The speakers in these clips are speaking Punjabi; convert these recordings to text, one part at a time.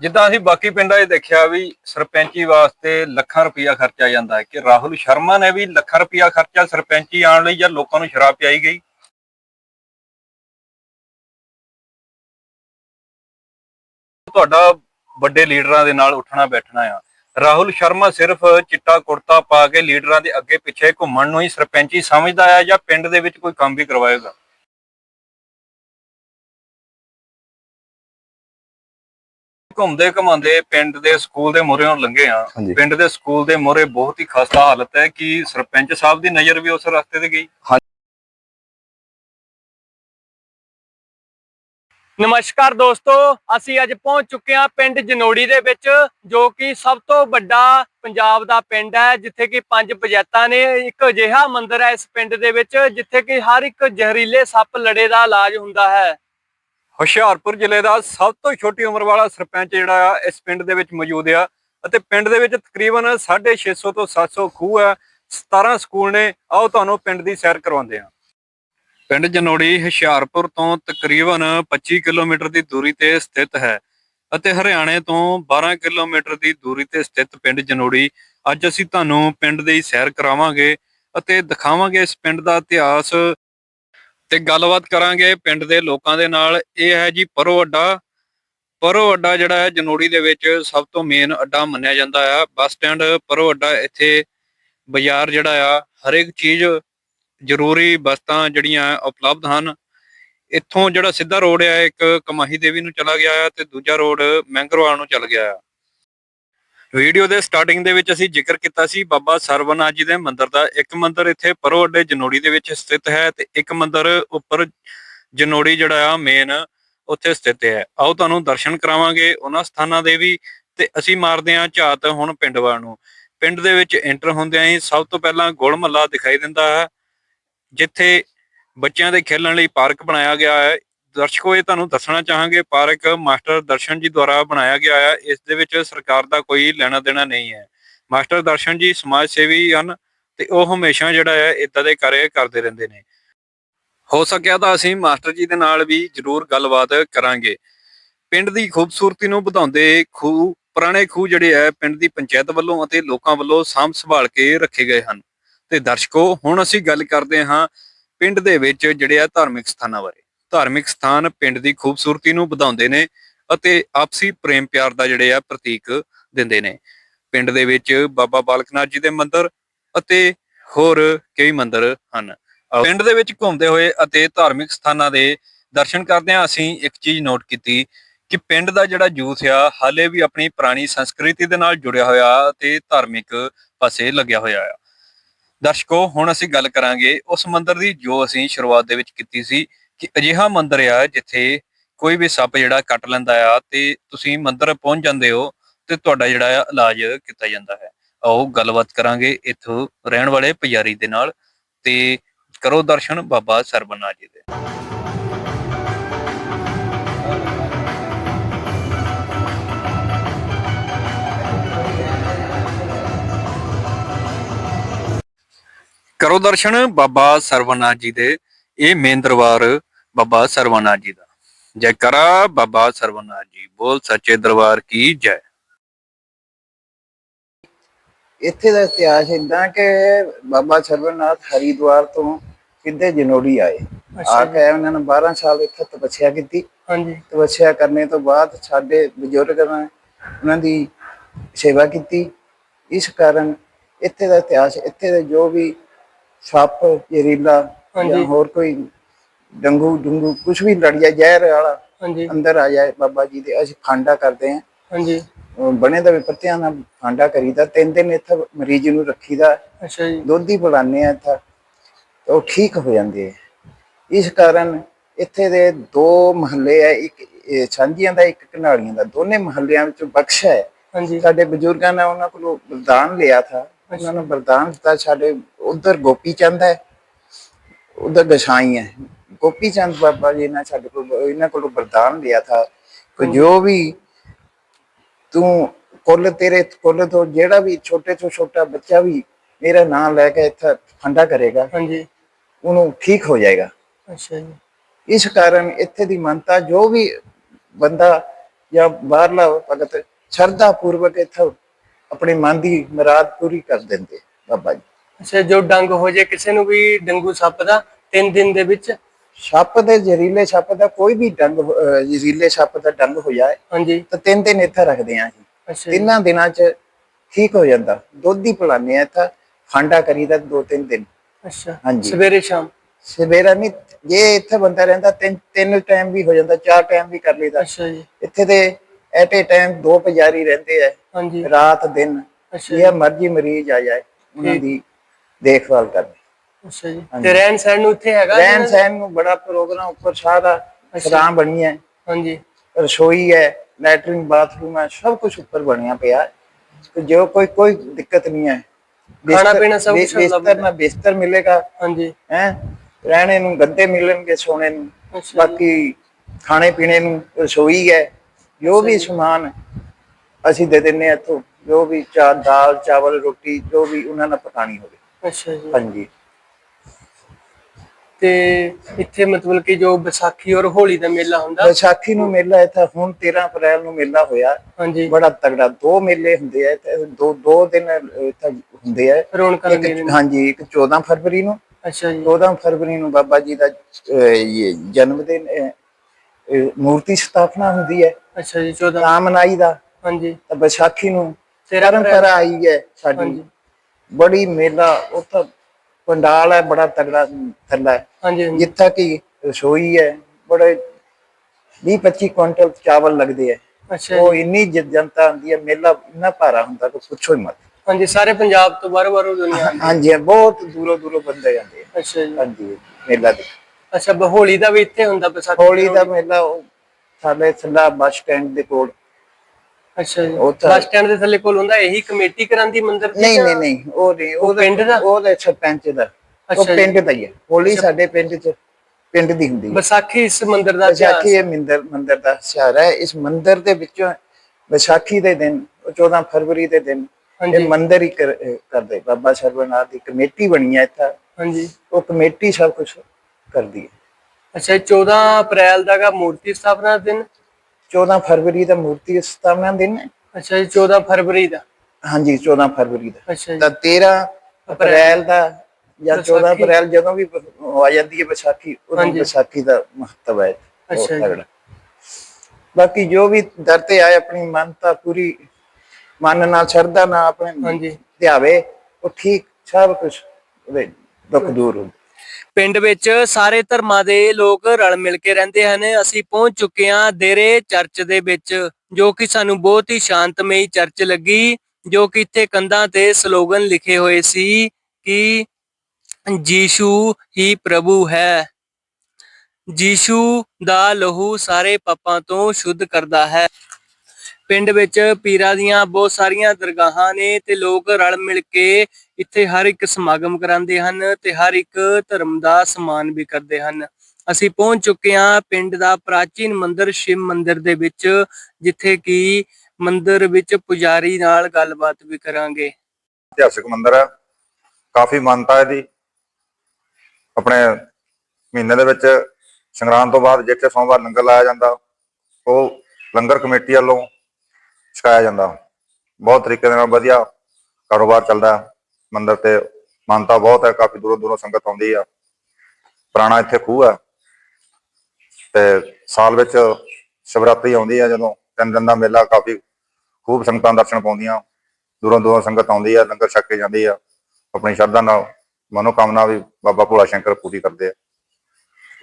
ਜਿੱਦਾਂ ਅਸੀਂ ਬਾਕੀ ਪਿੰਡਾਂ 'ਚ ਦੇਖਿਆ ਵੀ ਸਰਪੰਚੀ ਵਾਸਤੇ ਲੱਖਾਂ ਰੁਪਇਆ ਖਰਚਿਆ ਜਾਂਦਾ ਹੈ ਕਿ ਰਾਹੁਲ ਸ਼ਰਮਾ ਨੇ ਵੀ ਲੱਖਾਂ ਰੁਪਇਆ ਖਰਚਾ ਸਰਪੰਚੀ ਆਉਣ ਲਈ ਜਾਂ ਲੋਕਾਂ ਨੂੰ ਸ਼ਰਾਬ ਪਿਆਈ ਗਈ। ਤੁਹਾਡਾ ਵੱਡੇ ਲੀਡਰਾਂ ਦੇ ਨਾਲ ਉੱਠਣਾ ਬੈਠਣਾ ਆ। ਰਾਹੁਲ ਸ਼ਰਮਾ ਸਿਰਫ ਚਿੱਟਾ ਕੁੜਤਾ ਪਾ ਕੇ ਲੀਡਰਾਂ ਦੇ ਅੱਗੇ ਪਿੱਛੇ ਘੁੰਮਣ ਨੂੰ ਹੀ ਸਰਪੰਚੀ ਸਮਝਦਾ ਆ ਜਾਂ ਪਿੰਡ ਦੇ ਵਿੱਚ ਕੋਈ ਕੰਮ ਵੀ ਕਰਵਾਏਗਾ? ਘੁੰਮਦੇ ਘਮਾਉਂਦੇ ਪਿੰਡ ਦੇ ਸਕੂਲ ਦੇ ਮੋਹਰਿਓਂ ਲੰਘੇ ਆ ਹਾਂਜੀ। ਪਿੰਡ ਦੇ ਸਕੂਲ ਦੇ ਮੋਹਰੇ ਬਹੁਤ ਹੀ ਖਸਤਾ ਹਾਲਤ ਹੈ ਕਿ ਸਰਪੰਚ ਸਾਹਿਬ ਦੀ ਨਜ਼ਰ ਵੀ ਉਸ ਰਸਤੇ ਤੇ ਗਈ। ਨਮਸਕਾਰ ਦੋਸਤੋ ਅਸੀਂ ਅੱਜ ਪਹੁੰਚ ਚੁੱਕੇ ਹਾਂ ਪਿੰਡ ਜਨੋੜੀ ਦੇ ਵਿੱਚ ਜੋ ਕਿ ਸਭ ਤੋਂ ਵੱਡਾ ਪੰਜਾਬ ਦਾ ਪਿੰਡ ਹੈ ਜਿੱਥੇ ਕਿ ਪੰਜ ਪੰਚਾਇਤਾਂ ਨੇ। ਇੱਕ ਅਜਿਹਾ ਮੰਦਿਰ ਹੈ ਇਸ ਪਿੰਡ ਦੇ ਵਿੱਚ ਜਿੱਥੇ ਕਿ ਹਰ ਇੱਕ ਜ਼ਹਿਰੀਲੇ ਸੱਪ ਲੜੇ ਦਾ ਇਲਾਜ ਹੁੰਦਾ ਹੈ। ਹੁਸ਼ਿਆਰਪੁਰ ਜ਼ਿਲ੍ਹੇ ਦਾ ਸਭ ਤੋਂ ਛੋਟੀ ਉਮਰ ਵਾਲਾ ਸਰਪੰਚ ਜਿਹੜਾ ਆ, ਇਸ ਪਿੰਡ ਦੇ ਵਿੱਚ ਮੌਜੂਦ ਆ ਅਤੇ ਪਿੰਡ ਦੇ ਵਿੱਚ ਤਕਰੀਬਨ 650 ਤੋਂ 700 ਖੂਹ ਆ 17 ਸਕੂਲ ਨੇ, ਆਓ ਤੁਹਾਨੂੰ ਪਿੰਡ ਦੀ ਸੈਰ ਕਰਵਾਉਂਦੇ ਆ ਪਿੰਡ ਜਨੋੜੀ ਹੁਸ਼ਿਆਰਪੁਰ ਤੋਂ ਤਕਰੀਬਨ 25 ਕਿਲੋਮੀਟਰ ਦੀ ਦੂਰੀ ਤੇ ਸਥਿਤ ਹੈ ਅਤੇ ਹਰਿਆਣੇ ਤੋਂ 12 ਕਿਲੋਮੀਟਰ ਦੀ ਦੂਰੀ ਤੇ ਸਥਿਤ ਪਿੰਡ ਜਨੋੜੀ। ਅੱਜ ਅਸੀਂ ਤੁਹਾਨੂੰ ਪਿੰਡ ਦੀ ਸੈਰ ਕਰਾਵਾਂਗੇ ਅਤੇ ਦਿਖਾਵਾਂਗੇ ਇਸ ਪਿੰਡ ਦਾ ਇਤਿਹਾਸ। ਤੇ ਗੱਲਬਾਤ ਕਰਾਂਗੇ ਪਿੰਡ ਦੇ ਲੋਕਾਂ ਦੇ ਨਾਲ। ਇਹ ਹੈ ਜੀ ਪਰੋ ਅੱਡਾ। ਪਰੋ ਅੱਡਾ ਜਿਹੜਾ ਹੈ ਜਨੋੜੀ ਦੇ ਵਿੱਚ ਸਭ ਤੋਂ ਮੇਨ ਅੱਡਾ ਮੰਨਿਆ ਜਾਂਦਾ ਆ। ਬੱਸ ਸਟੈਂਡ, ਪਰੋ ਅੱਡਾ ਇੱਥੇ ਬਾਜ਼ਾਰ ਜਿਹੜਾ ਆ, ਹਰੇਕ ਚੀਜ਼ ਜ਼ਰੂਰੀ ਵਸਤਾਂ ਜਿਹੜੀਆਂ ਉਪਲਬਧ ਹਨ। ਇੱਥੋਂ ਜਿਹੜਾ ਸਿੱਧਾ ਰੋਡ ਆ, ਇੱਕ ਕਮਾਹੀ ਦੇਵੀ ਨੂੰ ਚਲਾ ਗਿਆ ਆ ਤੇ ਦੂਜਾ ਰੋਡ ਮੈਂਗਰਵਾਲ ਨੂੰ ਚਲ ਗਿਆ ਆ। ਵੀਡੀਓ ਦੇ ਸਟਾਰਟਿੰਗ ਦੇ ਵਿੱਚ ਅਸੀਂ ਜ਼ਿਕਰ ਕੀਤਾ ਸੀ ਬਾਬਾ ਸਰਵਨਾਥ ਜੀ ਦੇ ਮੰਦਿਰ ਦਾ। ਇੱਕ ਮੰਦਿਰ ਇੱਥੇ ਪਰੋ ਅੱਡੇ ਜਨੋੜੀ ਦੇ ਵਿੱਚ ਸਥਿਤ ਹੈ ਤੇ ਇੱਕ ਮੰਦਿਰ ਉੱਪਰ ਜਨੋੜੀ ਜਿਹੜਾ ਆ ਮੇਨ ਉੱਥੇ ਸਥਿਤ ਹੈ। ਆਓ ਤੁਹਾਨੂੰ ਦਰਸ਼ਨ ਕਰਾਵਾਂਗੇ ਉਹਨਾਂ ਸਥਾਨਾਂ ਦੇ ਵੀ ਤੇ ਅਸੀਂ ਮਾਰਦੇ ਹਾਂ ਝਾਤ ਹੁਣ ਪਿੰਡ ਵੱਲ ਨੂੰ। ਪਿੰਡ ਦੇ ਵਿੱਚ ਐਂਟਰ ਹੁੰਦਿਆਂ ਹੀ ਸਭ ਤੋਂ ਪਹਿਲਾਂ ਗੋਲ ਮਹੱਲਾ ਦਿਖਾਈ ਦਿੰਦਾ ਹੈ, ਜਿੱਥੇ ਬੱਚਿਆਂ ਦੇ ਖੇਡਣ ਲਈ ਪਾਰਕ ਬਣਾਇਆ ਗਿਆ ਹੈ। ਦਰਸ਼ਕੋ, ਇਹ ਤੁਹਾਨੂੰ ਦੱਸਣਾ ਚਾਹਾਂਗੇ, ਪਾਰਕ ਮਾਸਟਰ ਦਰਸ਼ਨ ਜੀ ਦੁਆਰਾ ਬਣਾਇਆ ਗਿਆ ਹੈ ਇਸ ਦੇ ਵਿੱਚ ਸਰਕਾਰ ਦਾ ਕੋਈ ਲੈਣਾ ਦੇਣਾ ਨਹੀਂ ਹੈ। ਮਾਸਟਰ ਦਰਸ਼ਨ ਜੀ ਸਮਾਜ ਸੇਵੀ ਹਨ ਤੇ ਉਹ ਹਮੇਸ਼ਾ ਜਿਹੜਾ ਹੈ ਇਦਾਂ ਦੇ ਕਾਰਜ ਕਰਦੇ ਰਹਿੰਦੇ ਨੇ। ਹੋ ਸਕਿਆ ਤਾਂ ਅਸੀਂ ਮਾਸਟਰ ਜੀ ਦੇ ਨਾਲ ਵੀ ਜ਼ਰੂਰ ਗੱਲਬਾਤ ਕਰਾਂਗੇ। ਪਿੰਡ ਦੀ ਖੂਬਸੂਰਤੀ ਨੂੰ ਵਧਾਉਂਦੇ ਖੂਹ ਪੁਰਾਣੇ ਖੂਹ ਜਿਹੜੇ ਹੈ, ਪਿੰਡ ਦੀ ਪੰਚਾਇਤ ਵੱਲੋਂ ਅਤੇ ਲੋਕਾਂ ਵੱਲੋਂ ਸਾਂਭ ਸੰਭਾਲ ਕੇ ਰੱਖੇ ਗਏ ਹਨ। ਤੇ ਦਰਸ਼ਕੋ, ਹੁਣ ਅਸੀਂ ਗੱਲ ਕਰਦੇ ਹਾਂ ਪਿੰਡ ਦੇ ਵਿੱਚ ਜਿਹੜੇ ਆ ਧਾਰਮਿਕ ਸਥਾਨਾਂ ਬਾਰੇ। ਧਾਰਮਿਕ ਸਥਾਨ ਪਿੰਡ ਦੀ ਖੂਬਸੂਰਤੀ ਨੂੰ ਵਧਾਉਂਦੇ ਨੇ ਅਤੇ ਆਪਸੀ ਪ੍ਰੇਮ ਪਿਆਰ ਦਾ ਜਿਹੜੇ ਆ ਪ੍ਰਤੀਕ ਦਿੰਦੇ ਨੇ। ਪਿੰਡ ਦੇ ਵਿੱਚ ਬਾਬਾ ਬਾਲਕ ਨਾਥ ਜੀ ਦੇ ਮੰਦਿਰ ਅਤੇ ਹੋਰ ਕਈ ਮੰਦਿਰ ਹਨ। ਪਿੰਡ ਦੇ ਵਿੱਚ ਘੁੰਮਦੇ ਹੋਏ ਅਤੇ ਧਾਰਮਿਕ ਸਥਾਨਾਂ ਦੇ ਦਰਸ਼ਨ ਕਰਦਿਆਂ ਅਸੀਂ ਇੱਕ ਚੀਜ਼ ਨੋਟ ਕੀਤੀ ਕਿ ਪਿੰਡ ਦਾ ਜਿਹੜਾ ਯੂਥ ਆ, ਹਾਲੇ ਵੀ ਆਪਣੀ ਪੁਰਾਣੀ ਸੰਸਕ੍ਰਿਤੀ ਦੇ ਨਾਲ ਜੁੜਿਆ ਹੋਇਆ ਤੇ ਧਾਰਮਿਕ ਪਾਸੇ ਲੱਗਿਆ ਹੋਇਆ ਆ। ਦਰਸ਼ਕੋ, ਹੁਣ ਅਸੀਂ ਗੱਲ ਕਰਾਂਗੇ ਉਸ ਮੰਦਿਰ ਦੀ ਜੋ ਅਸੀਂ ਸ਼ੁਰੂਆਤ ਦੇ ਵਿੱਚ ਕੀਤੀ ਸੀ ਕਿ ਅਜਿਹਾ ਮੰਦਿਰ ਆ ਜਿੱਥੇ ਕੋਈ ਵੀ ਸੱਪ ਜਿਹੜਾ ਕੱਟ ਲੈਂਦਾ ਆ ਤੇ ਤੁਸੀਂ ਮੰਦਿਰ ਪਹੁੰਚ ਜਾਂਦੇ ਹੋ ਤੇ ਤੁਹਾਡਾ ਜਿਹੜਾ ਆ ਇਲਾਜ ਕੀਤਾ ਜਾਂਦਾ ਹੈ। ਆਓ ਗੱਲਬਾਤ ਕਰਾਂਗੇ ਇੱਥੋਂ ਰਹਿਣ ਵਾਲੇ ਪੁਜਾਰੀ ਦੇ ਨਾਲ ਤੇ ਕਰੋ ਦਰਸ਼ਨ ਬਾਬਾ ਸਰਬਨਾਥ ਜੀ ਦੇ। ਕਰੋ ਦਰਸ਼ਨ ਬਾਬਾ ਸਰਵਨਾਥ ਜੀ ਦੇ। ਇਹ ਮੇਨ ਦਰਬਾਰ ਬਾਬਾ ਸਰਵਨਾਥ ਜੀ ਦਾ। ਜੈਕਾਰਾ ਬਾਬਾ ਸਰਵਨਾਥ ਜੀ। ਬੋਲ ਸੱਚੇ ਦਰਬਾਰ ਕੀ ਜੈ। ਇੱਥੇ ਦਾ ਇਤਿਹਾਸ ਇਦਾਂ ਕਿ ਬਾਬਾ ਸਰਵਨਾਥ ਹਰੀਦੁਆਰ ਤੋਂ ਸਿੱਧੇ ਜਨੋੜੀ ਆਏ। ਆ ਕੇ ਉਹਨਾਂ ਨੇ 12 ਸਾਲ ਇੱਥੇ ਤਪੱਸਿਆ ਕੀਤੀ। ਹਾਂਜੀ। ਤਪੱਸਿਆ ਕਰਨੇ ਤੋਂ ਬਾਅਦ ਸਾਡੇ ਬਜ਼ੁਰਗਾਂ ਨੇ ਉਹਨਾਂ ਦੀ ਸੇਵਾ ਕੀਤੀ। ਇਸ ਕਾਰਨ ਇੱਥੇ ਦਾ ਇਤਿਹਾਸ ਇੱਥੇ ਦੇ ਜੋ ਵੀ ਸੱਪ ਜ਼ਹਿਰੀਲਾ ਜਾਂ ਹਾਂਜੀ। ਹੋਰ ਕੋਈ ਡੰਗੂ ਡੁੰਗੂ ਕੁਝ ਵੀ ਲੜਿਆ ਜ਼ਹਿਰ ਵਾਲਾ ਹਾਂਜੀ। ਅੰਦਰ ਆ ਜਾਏ ਬਾਬਾ ਜੀ ਦੇ ਅਸੀਂ ਖਾਂਡਾ ਕਰਦੇ ਹਾਂ। ਹਾਂਜੀ। ਬਣੇ ਦਾ ਵੀ ਪੱਤਿਆਂ ਨਾਲ ਖਾਂਡਾ ਕਰੀਦਾ ਤਿੰਨ ਦਿਨ ਇੱਥੇ ਮਰੀਜ਼ ਨੂੰ ਰੱਖੀਦਾ। ਅੱਛਾ ਜੀ। ਦੁੱਧ ਹੀ ਪਿਲਾਉਂਦੇ ਆ ਇੱਥੇ ਉਹ ਠੀਕ ਹੋ ਜਾਂਦੇ ਆ। ਇਸ ਕਾਰਨ ਇੱਥੇ ਦੇ ਦੋ ਮਹੱਲੇ ਆ ਇੱਕ ਸਾਂਝੀਆਂ ਦਾ ਇੱਕ ਘਨਾੜੀਆਂ ਦਾ। ਦੋਨੇ ਮਹੱਲਿਆਂ ਵਿੱਚ ਬਖਸ਼ਾ ਹੈ। ਹਾਂਜੀ। ਸਾਡੇ ਬਜ਼ੁਰਗਾਂ ਨੇ ਉਹਨਾਂ ਕੋਲੋਂ ਵਰਦਾਨ ਲਿਆ ਥਾ। ਉਹਨਾਂ ਨੇ ਵਰਦਾਨ ਦਿੱਤਾ ਸਾਡੇ ਉਧਰ ਗੋਪੀ ਚੰਦ ਹੈ ਉਧਰ ਗਸਾਈ ਹੈ। ਗੋਪੀ ਚੰਦ ਬਾਬਾ ਜੀ ਨੇ ਸਾਡੇ ਕੋਲ ਇਹਨਾਂ ਕੋਲੋਂ ਵਰਦਾਨ ਲਿਆ ਥਾ ਕਿ ਜੋ ਵੀ ਤੂੰ ਕੁੱਲ ਤੇਰੇ ਕੁੱਲ ਤੋਂ ਜਿਹੜਾ ਵੀ ਛੋਟੇ ਤੋਂ ਛੋਟਾ ਬੱਚਾ ਵੀ ਮੇਰਾ ਨਾਮ ਲੈ ਕੇ ਇੱਥੇ ਫੰਡਾ ਕਰੇਗਾ ਹਾਂਜੀ। ਉਹਨੂੰ ਠੀਕ ਹੋ ਜਾਏਗਾ। ਅੱਛਾ ਜੀ। ਇਸ ਕਾਰਨ ਇੱਥੇ ਦੀ ਮੰਨਤਾ ਜੋ ਵੀ ਬੰਦਾ ਜਾਂ ਬਾਹਰਲਾ ਭਗਤ ਸ਼ਰਧਾ ਪੂਰਵਕ ਇੱਥੋਂ ਆਪਣੇ ਮਨ ਦੀ ਮੁਰਾਦ ਪੂਰੀ ਕਰ ਦਿੰਦੇ ਬਾਬਾ ਜੀ। ਅੱਛਾ ਜੋ ਡੰਗ ਹੋ ਜੇ ਕਿਸੇ ਨੂੰ ਵੀ ਡੰਗੂ ਸੱਪ ਦਾ 3 ਦਿਨ ਦੇ ਵਿੱਚ ਸੱਪ ਦੇ ਜ਼ਹਿਰੀਲੇ ਸੱਪ ਦਾ ਕੋਈ ਵੀ ਡੰਗ ਹੋ- ਅਹ ਜ਼ਹਿਰੀਲੇ ਸੱਪ ਦਾ ਡੰਗ ਹੋ ਜਾਏ ਹਾਂਜੀ। ਤਾਂ ਤਿੰਨ ਦਿਨ ਇੱਥੇ ਰੱਖਦੇ ਆਂ ਜੀ ਅੱਛਾ ਜੀ। ਤਿੰਨਾਂ ਦਿਨਾਂ 'ਚ ਠੀਕ ਹੋ ਜਾਂਦਾ। ਦੁੱਧ ਹੀ ਪਿਲਾਉਂਦੇ ਆ ਇੱਥੇ ਫਾਂਡਾ ਕਰੀਦਾ ਦੋ ਤਿੰਨ ਦਿਨ। ਅੱਛਾ। ਹਾਂਜੀ। ਸਵੇਰੇ ਸ਼ਾਮ? ਸਵੇਰਾ ਨਹੀਂ ਜੇ ਇੱਥੇ ਬੰਦਾ ਰਹਿੰਦਾ ਤਿੰਨ ਤਿੰਨ ਟਾਈਮ ਵੀ ਹੋ ਜਾਂਦਾ ਚਾਰ ਟਾਈਮ ਵੀ ਕਰ ਲਈਦਾ। ਅੱਛਾ ਜੀ। ਇੱਥੇ ਤੇ ਐਟ ਏ ਟਾਈਮ ਦੋ ਪੁਜਾਰੀ ਰਹਿੰਦੇ ਆ। ਹਾਂਜੀ। ਰਾਤ ਦਿਨ। ਅੱਛਾ ਇਹ ਮਰਜ਼ੀ ਮਰੀਜ਼ ਆ ਜਾਏ ਉਹਨਾਂ। ਦੀ ਦੇਖਭਾਲ ਕਰਨੀ। ਅੱਛਾ ਜੀ। ਤੇ ਰਹਿਣ ਸਹਿਣ ਨੂੰ ਇੱਥੇ ਹੈਗਾ ਰਹਿਣ? ਸਹਿਣ ਨੂੰ ਬੜਾ ਪ੍ਰੋਗਰਾਮ ਉੱਪਰ ਸਾਰਾ ਅੱਛਾ। ਸਰਾਂ ਬਣੀ ਹੈ। ਹਾਂਜੀ। ਰਸੋਈ ਹੈ ਲੈਟਰਿੰਗ ਬਾਥਰੂਮ ਹੈ ਸਭ ਕੁਝ ਉੱਪਰ ਬਣਿਆ ਪਿਆ। ਹੈ ਤੇ ਜੋ ਕੋਈ ਕੋਈ ਦਿੱਕਤ ਨਹੀਂ ਹੈ। ਖਾਣਾ ਪੀਣਾ ਸਭ ਬਿਸ- ਬਿਸਤਰ ਨਾ ਬਿਸਤਰ ਮਿਲੇਗਾ। ਹਾਂਜੀ। ਹੈ? ਰਹਿਣੇ ਨੂੰ ਗੱਦੇ ਮਿਲਣਗੇ ਸੋਨੇ ਨੂੰ। ਬਾਕੀ ਖਾਣੇ ਪੀਣੇ ਨੂੰ ਰਸੋਈ ਹੈ। ਜੋ ਵੀ ਸਮਾਨ ਅਸੀਂ ਦੇ ਦਿੰਨੇ ਆ ਇੱਥੋਂ। ਜੋ ਵੀ ਚਾ ਦਾਲ ਚਾਵਲ ਰੋਟੀ ਜੋ ਵੀ ਉਹਨਾਂ ਨਾਲ ਪਕਾਣੀ ਹੋਵੇ। ਅੱਛਾ ਜੀ। ਹਾਂਜੀ। ਤੇ ਇੱਥੇ ਮਤਲਬ ਕਿ ਜੋ ਵਿਸਾਖੀ ਔਰ ਹੋਲੀ ਦਾ ਮੇਲਾ ਹੁੰਦਾ। ਵਿਸਾਖੀ ਨੂੰ ਮੇਲਾ ਇੱਥੇ ਹੁਣ 13 ਅਪ੍ਰੈਲ ਨੂੰ ਮੇਲਾ ਹੋਇਆ। ਹਾਂਜੀ। ਬੜਾ ਤਗੜਾ ਦੋ ਮੇਲੇ ਹੁੰਦੇ ਆ ਇੱਥੇ ਦੋ ਦੋ ਦਿਨ ਇੱਥੇ ਹੁੰਦੇ ਆ। ਰੌਣਕਾਂ। ਹਾਂਜੀ ਇੱਕ 14 ਫਰਵਰੀ ਨੂੰ ਅੱਛਾ ਜੀ। 14 ਫਰਵਰੀ ਨੂੰ ਬਾਬਾ ਜੀ ਦਾ ਅਹ, ਇਹ ਜਨਮ ਦਿਨ ਅਹ, ਅਹ, ਮੂਰਤੀ ਸਥਾਪਨਾ ਹੁੰਦੀ ਹੈ। ਅੱਛਾ ਜੀ 14 ਤਾਂ ਮਨਾਈ ਦਾ। ਹਾਂਜੀ। ਤਾਂ ਵਿਸਾਖੀ ਨੂੰ ਤੇਰਾਂ ਪਰੰਪਰਾ ਆਈ ਹੈ ਸਾਡੀ। ਹਾਂਜੀ। ਬੜੀ ਮੇਲਾ ਉੱਥੇ ਪੰਡਾਲ ਹੈ ਬੜਾ ਤਗੜਾ ਥੱਲਾ ਹੈ। ਹਾਂਜੀ। ਜਿੱਥੇ ਕਿ ਰਸੋਈ ਹੈ ਬੜੇ 20 25 ਕੁਇੰਟਲ ਚਾਵਲ ਲੱਗਦੇ ਹੈ। ਅੱਛਾ ਉਹ ਇੰਨੀ ਜਨਤਾ ਆਉਂਦੀ ਹੈ ਮੇਲਾ ਇੰਨਾ ਭਾਰਾ ਹੁੰਦਾ ਕਿ ਪੁੱਛੋ ਹੀ ਮਤ। ਹਾਂਜੀ ਸਾਰੇ ਪੰਜਾਬ ਤੋਂ ਬਾਹਰੋਂ ਬਾਹਰੋਂ ਦੁਨੀਆ ਆਉਂਦੀ ਹਾਂਜੀ ਬਹੁਤ ਦੂਰੋਂ ਦੂਰੋਂ ਬੰਦੇ ਜਾਂਦੇ ਆ ਅੱਛਾ ਜੀ। ਹਾਂਜੀ ਮੇਲਾ ਦੇ ਅੱਛਾ ਹੋਲੀ ਦਾ ਵੀ ਇੱਥੇ ਹੁੰਦਾ ਵਿਸਾਖੀ ਹੋਲੀ ਦਾ ਮੇਲਾ ਉਹ ਸਾਡੇ ਥੱਲਾ ਬੱਸ ਸਟੈਂਡ ਦੇ ਕੋਲ ਅੱਛਾ ਜੀ। ਉੱਥੇ- ਬੱਸ ਸਟੈਂਡ ਦੇ ਥੱਲੇ ਕੋਲ ਹੁੰਦਾ ਇਹੀ ਕਮੇਟੀ ਕਰਾਂਦੀ ਮੰਦਿਰ ਦੀ ਨਹੀਂ ਨਹੀਂ ਨਹੀਂ ਉਹ ਨਹੀਂ ਉਹ ਪਿੰਡ ਦਾ? ਉਹਦੇ ਸਰਪੰਚ ਦਾ। ਉਹ। ਪਿੰਡ ਦਾ ਹੀ ਹੈ। ਹੋਲੀ ਸਾਡੇ ਪਿੰਡ ਚ ਪਿੰਡ ਦੀ ਹੁੰਦੀ ਹੈ। ਵਿਸਾਖੀ ਇਸ ਮੰਦਿਰ ਦਾ ਵਿਸਾਖੀ ਇਹ ਮੰਦਰ ਮੰਦਰ ਦਾ ਸਿਆਰਾ ਹੈ। ਇਸ ਮੰਦਰ ਦੇ ਵਿੱਚੋਂ ਵਿਸਾਖੀ ਦੇ ਦਿਨ ਉਹ 14 ਫਰਵਰੀ ਦੇ ਦਿਨ। ਇਹ ਮੰਦਰ ਹੀ ਕਰਦੇ। ਬਾਬਾ ਸਰਵਨਾਥ ਦੀ ਕਮੇਟੀ ਬਣੀ ਹੈ ਇੱਥੇ। ਹਾਂਜੀ। ਉਹ ਕਮੇਟੀ ਸਭ ਕੁਝ ਕਰਦੀ ਹੈ। ਅੱਛਾ ਇਹ 14 ਅਪ੍ਰੈਲ ਦਾ ਗਾ ਮੂਰਤੀ ਸਥਾਪਨਾ ਦਿਨ। 14 ਫਰਵਰੀ ਦਾ ਮੂਰਤੀ ਸਥਾਪਨਾ ਦਿਨ ਹੈ। ਅੱਛਾ ਜੀ 14 ਫਰਵਰੀ ਦਾ। ਹਾਂਜੀ 14 ਫਰਵਰੀ ਦਾ। ਅੱਛਾ ਜੀ। ਤਾਂ 13 ਅਪ੍ਰੈਲ ਦਾ ਜਾਂ 14 ਵਿਸਾਖੀ। ਅਪ੍ਰੈਲ ਜਦੋਂ ਵੀ ਆ ਜਾਂਦੀ ਹੈ ਵਿਸਾਖੀ ਉਦੋਂ। ਵਿਸਾਖੀ ਦਾ ਮਹੱਤਵ ਹੈ। ਅੱਛਾ ਜੀ। ਬਾਕੀ ਜੋ ਵੀ ਦਰ ਤੇ ਆਏ ਆਪਣੀ ਮਾਨਤਾ ਪੂਰੀ ਮਨ ਨਾਲ ਸ਼ਰਧਾ ਨਾਲ ਆਪਣੇ ਹਾਂਜੀ। ਧਿਆਵੇ ਉਹ ਠੀਕ ਸਭ ਕੁਝ ਦੁੱਖ ਦੂਰ ਹੋ ਪਿੰਡ ਵਿੱਚ ਸਾਰੇ ਧਰਮਾਂ ਦੇ ਲੋਕ ਰਲ ਮਿਲ ਕੇ ਰਹਿੰਦੇ ਹਨ। ਅਸੀਂ ਪਹੁੰਚ ਚੁੱਕੇ ਹਾਂ ਦੇਰੇ ਚਰਚ ਦੇ ਵਿੱਚ, ਜੋ ਕਿ ਸਾਨੂੰ ਬਹੁਤ ਹੀ ਸ਼ਾਂਤਮਈ ਚਰਚ ਲੱਗੀ, ਜੋ ਕਿ ਇੱਥੇ ਕੰਧਾਂ ਤੇ ਸਲੋਗਨ ਲਿਖੇ ਹੋਏ ਸੀ ਕਿ ਜੀਸ਼ੂ ਹੀ ਪ੍ਰਭੂ ਹੈ। ਜੀਸ਼ੂ ਦਾ ਲਹੂ ਸਾਰੇ ਪਾਪਾਂ ਤੋਂ ਸ਼ੁੱਧ ਕਰਦਾ ਹੈ। ਪਿੰਡ ਵਿੱਚ ਪੀਰਾਂ ਦੀਆਂ ਬਹੁਤ ਸਾਰੀਆਂ ਦਰਗਾਹਾਂ ਨੇ ਤੇ ਲੋਕ ਰਲ ਮਿਲ ਕੇ ਇੱਥੇ ਹਰ ਇੱਕ ਸਮਾਗਮ ਕਰਾਉਂਦੇ ਹਨ ਤੇ ਹਰ ਇੱਕ ਧਰਮ ਦਾ ਸਨਮਾਨ ਵੀ ਕਰਦੇ ਹਨ। ਅਸੀਂ ਪਹੁੰਚ ਚੁੱਕੇ ਹਾਂ ਪਿੰਡ ਦਾ ਪ੍ਰਾਚੀਨ ਮੰਦਿਰ ਸ਼ਿਵ ਮੰਦਿਰ ਦੇ ਵਿੱਚ, ਜਿੱਥੇ ਕਿ ਮੰਦਿਰ ਵਿੱਚ ਪੁਜਾਰੀ ਨਾਲ ਗੱਲਬਾਤ ਵੀ ਕਰਾਂਗੇ। ਇਤਿਹਾਸਿਕ ਮੰਦਿਰ ਹੈ ਕਾਫੀ ਮਾਨਤਾ ਇਹਦੀ। ਆਪਣੇ ਮਹੀਨੇ ਦੇ ਵਿੱਚ ਸੰਗਰਾਂਦ ਤੋਂ ਬਾਅਦ ਜਿੱਥੇ ਸੋਮਵਾਰ ਲੰਗਰ ਲਾਇਆ ਜਾਂਦਾ, ਉਹ ਲੰਗਰ ਕਮੇਟੀ ਵੱਲੋਂ ਛਕਾਇਆ ਜਾਂਦਾ। ਬਹੁਤ ਤਰੀਕੇ ਦੇ ਨਾਲ ਵਧੀਆ ਕਾਰੋਬਾਰ ਚੱਲਦਾ। ਮੰਦਿਰ ਤੇ ਮਾਨਤਾ ਬਹੁਤ ਹੈ ਕਾਫੀ ਦੂਰੋਂ ਦੂਰੋਂ ਸੰਗਤ ਆਉਂਦੀ ਆ। ਪੁਰਾਣਾ ਇੱਥੇ ਖੂਹ ਹੈ। ਤੇ ਸਾਲ ਵਿੱਚ ਸ਼ਿਵਰਾਤਰੀ ਆਉਂਦੀ ਹੈ ਜਦੋਂ ਤਿੰਨ ਦਿਨ ਦਾ ਮੇਲਾ ਕਾਫੀ ਖੂਬ ਸੰਗਤਾਂ ਦਰਸ਼ਨ ਪਾਉਂਦੀਆਂ। ਦੂਰੋਂ ਦੂਰੋਂ ਸੰਗਤ ਆਉਂਦੀ ਆ ਲੰਗਰ ਛਕ ਕੇ ਜਾਂਦੀ ਆ। ਆਪਣੀ ਸ਼ਰਧਾ ਨਾਲ ਮਨੋਕਾਮਨਾ ਵੀ ਬਾਬਾ ਭੋਲਾ ਸ਼ੰਕਰ ਪੂਰੀ ਕਰਦੇ ਆ।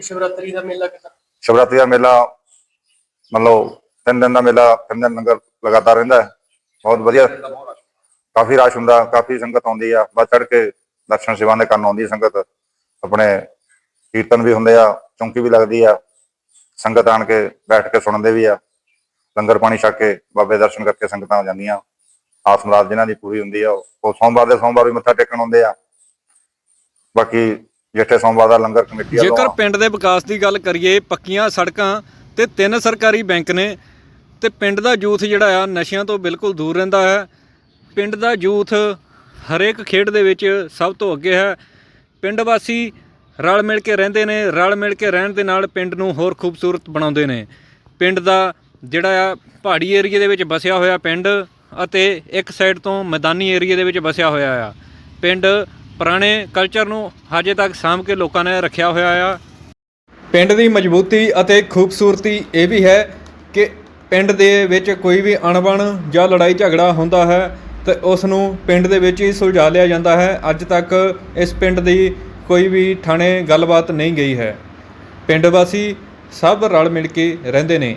ਸ਼ਿਵਰਾਤਰੀ ਦਾ ਮੇਲਾ ਕਿਦਾਂ? ਸ਼ਿਵਰਾਤਰੀ ਦਾ ਮੇਲਾ ਮਤਲਬ ਤਿੰਨ ਦਿਨ ਦਾ ਮੇਲਾ ਤਿੰਨ ਦਿਨ ਲੰਗਰ ਲਗਾਤਾਰ ਰਹਿੰਦਾ ਹੈ। ਬਹੁਤ ਵਧੀਆ। ਕਾਫੀ ਰਸ਼ ਹੁੰਦਾ ਕਾਫੀ ਸੰਗਤ ਆਉਂਦੀ ਆ। ਵੱਧ ਚੜ ਕੇ ਦਰਸ਼ਨ ਸੇਵਾ ਦੇ ਕਰਨ ਆਉਂਦੀ ਹੈ ਸੰਗਤ। ਆਪਣੇ ਕੀਰਤਨ ਵੀ ਹੁੰਦੇ ਆ ਚੌਂਕੀ ਵੀ ਲੱਗਦੀ ਆ। ਸੰਗਤ ਆਣ ਕੇ ਬੈਠ ਕੇ ਸੁਣਦੇ ਵੀ ਆ। ਲੰਗਰ ਪਾਣੀ ਛਕ ਕੇ ਬਾਬੇ ਦਰਸ਼ਨ ਕਰਕੇ ਸੰਗਤਾਂ ਜਾਂਦੀਆਂ। ਆਸ ਮੁਰਾਦ ਜਿਨ੍ਹਾਂ ਦੀ ਪੂਰੀ ਹੁੰਦੀ ਆ ਉਹ ਸੋਮਵਾਰ ਦੇ ਸੋਮਵਾਰ ਵੀ ਮੱਥਾ ਟੇਕਣ ਆਉਂਦੇ ਆ। ਬਾਕੀ ਜਿੱਥੇ ਸੋਮਵਾਰ ਦਾ ਲੰਗਰ ਕਮੇਟੀ ਵੱਲੋਂ ਜੇਕਰ ਪਿੰਡ ਦੇ ਵਿਕਾਸ ਦੀ ਗੱਲ ਕਰੀਏ ਪੱਕੀਆਂ ਸੜਕਾਂ ਤੇ ਤਿੰਨ ਸਰਕਾਰੀ ਬੈਂਕ ਨੇ। ਤੇ ਪਿੰਡ ਦਾ ਯੂਥ ਜਿਹੜਾ ਆ, ਨਸ਼ਿਆਂ ਤੋਂ ਬਿਲਕੁਲ ਦੂਰ ਰਹਿੰਦਾ ਹੈ। ਪਿੰਡ ਦਾ ਯੂਥ ਹਰੇਕ ਖੇਡ ਦੇ ਵਿੱਚ ਸਭ ਤੋਂ ਅੱਗੇ ਹੈ। ਪਿੰਡ ਵਾਸੀ ਰਲ ਮਿਲ ਕੇ ਰਹਿੰਦੇ ਨੇ, ਰਲ ਮਿਲ ਕੇ ਰਹਿਣ ਦੇ ਨਾਲ ਪਿੰਡ ਨੂੰ ਹੋਰ ਖੂਬਸੂਰਤ ਬਣਾਉਂਦੇ ਨੇ। ਪਿੰਡ ਦਾ ਜਿਹੜਾ ਆ, ਪਹਾੜੀ ਏਰੀਆ ਦੇ ਵਿੱਚ ਵਸਿਆ ਹੋਇਆ ਪਿੰਡ ਅਤੇ ਇੱਕ ਸਾਈਡ ਤੋਂ ਮੈਦਾਨੀ ਏਰੀਆ ਦੇ ਵਿੱਚ ਵਸਿਆ ਹੋਇਆ ਆ। ਪਿੰਡ ਪੁਰਾਣੇ ਕਲਚਰ ਨੂੰ ਹਜੇ ਤੱਕ ਸਾਂਭ ਕੇ ਲੋਕਾਂ ਨੇ ਰੱਖਿਆ ਹੋਇਆ ਆ। ਪਿੰਡ ਦੀ ਮਜ਼ਬੂਤੀ ਅਤੇ ਖੂਬਸੂਰਤੀ ਇਹ ਵੀ ਹੈ ਪਿੰਡ ਦੇ ਵਿੱਚ ਕੋਈ ਵੀ ਅਣਬਣ ਜਾਂ ਲੜਾਈ ਝਗੜਾ ਹੁੰਦਾ ਹੈ, ਤੇ ਉਸ ਨੂੰ ਪਿੰਡ ਦੇ ਵਿੱਚ ਹੀ ਸੁਲਝਾ ਲਿਆ ਜਾਂਦਾ ਹੈ। ਅੱਜ ਤੱਕ ਇਸ ਪਿੰਡ ਦੀ ਕੋਈ ਵੀ ਥਾਣੇ ਗੱਲਬਾਤ ਨਹੀਂ ਗਈ ਹੈ। ਪਿੰਡ ਵਾਸੀ ਸਭ ਰਲ ਮਿਲ ਕੇ ਰਹਿੰਦੇ ਨੇ।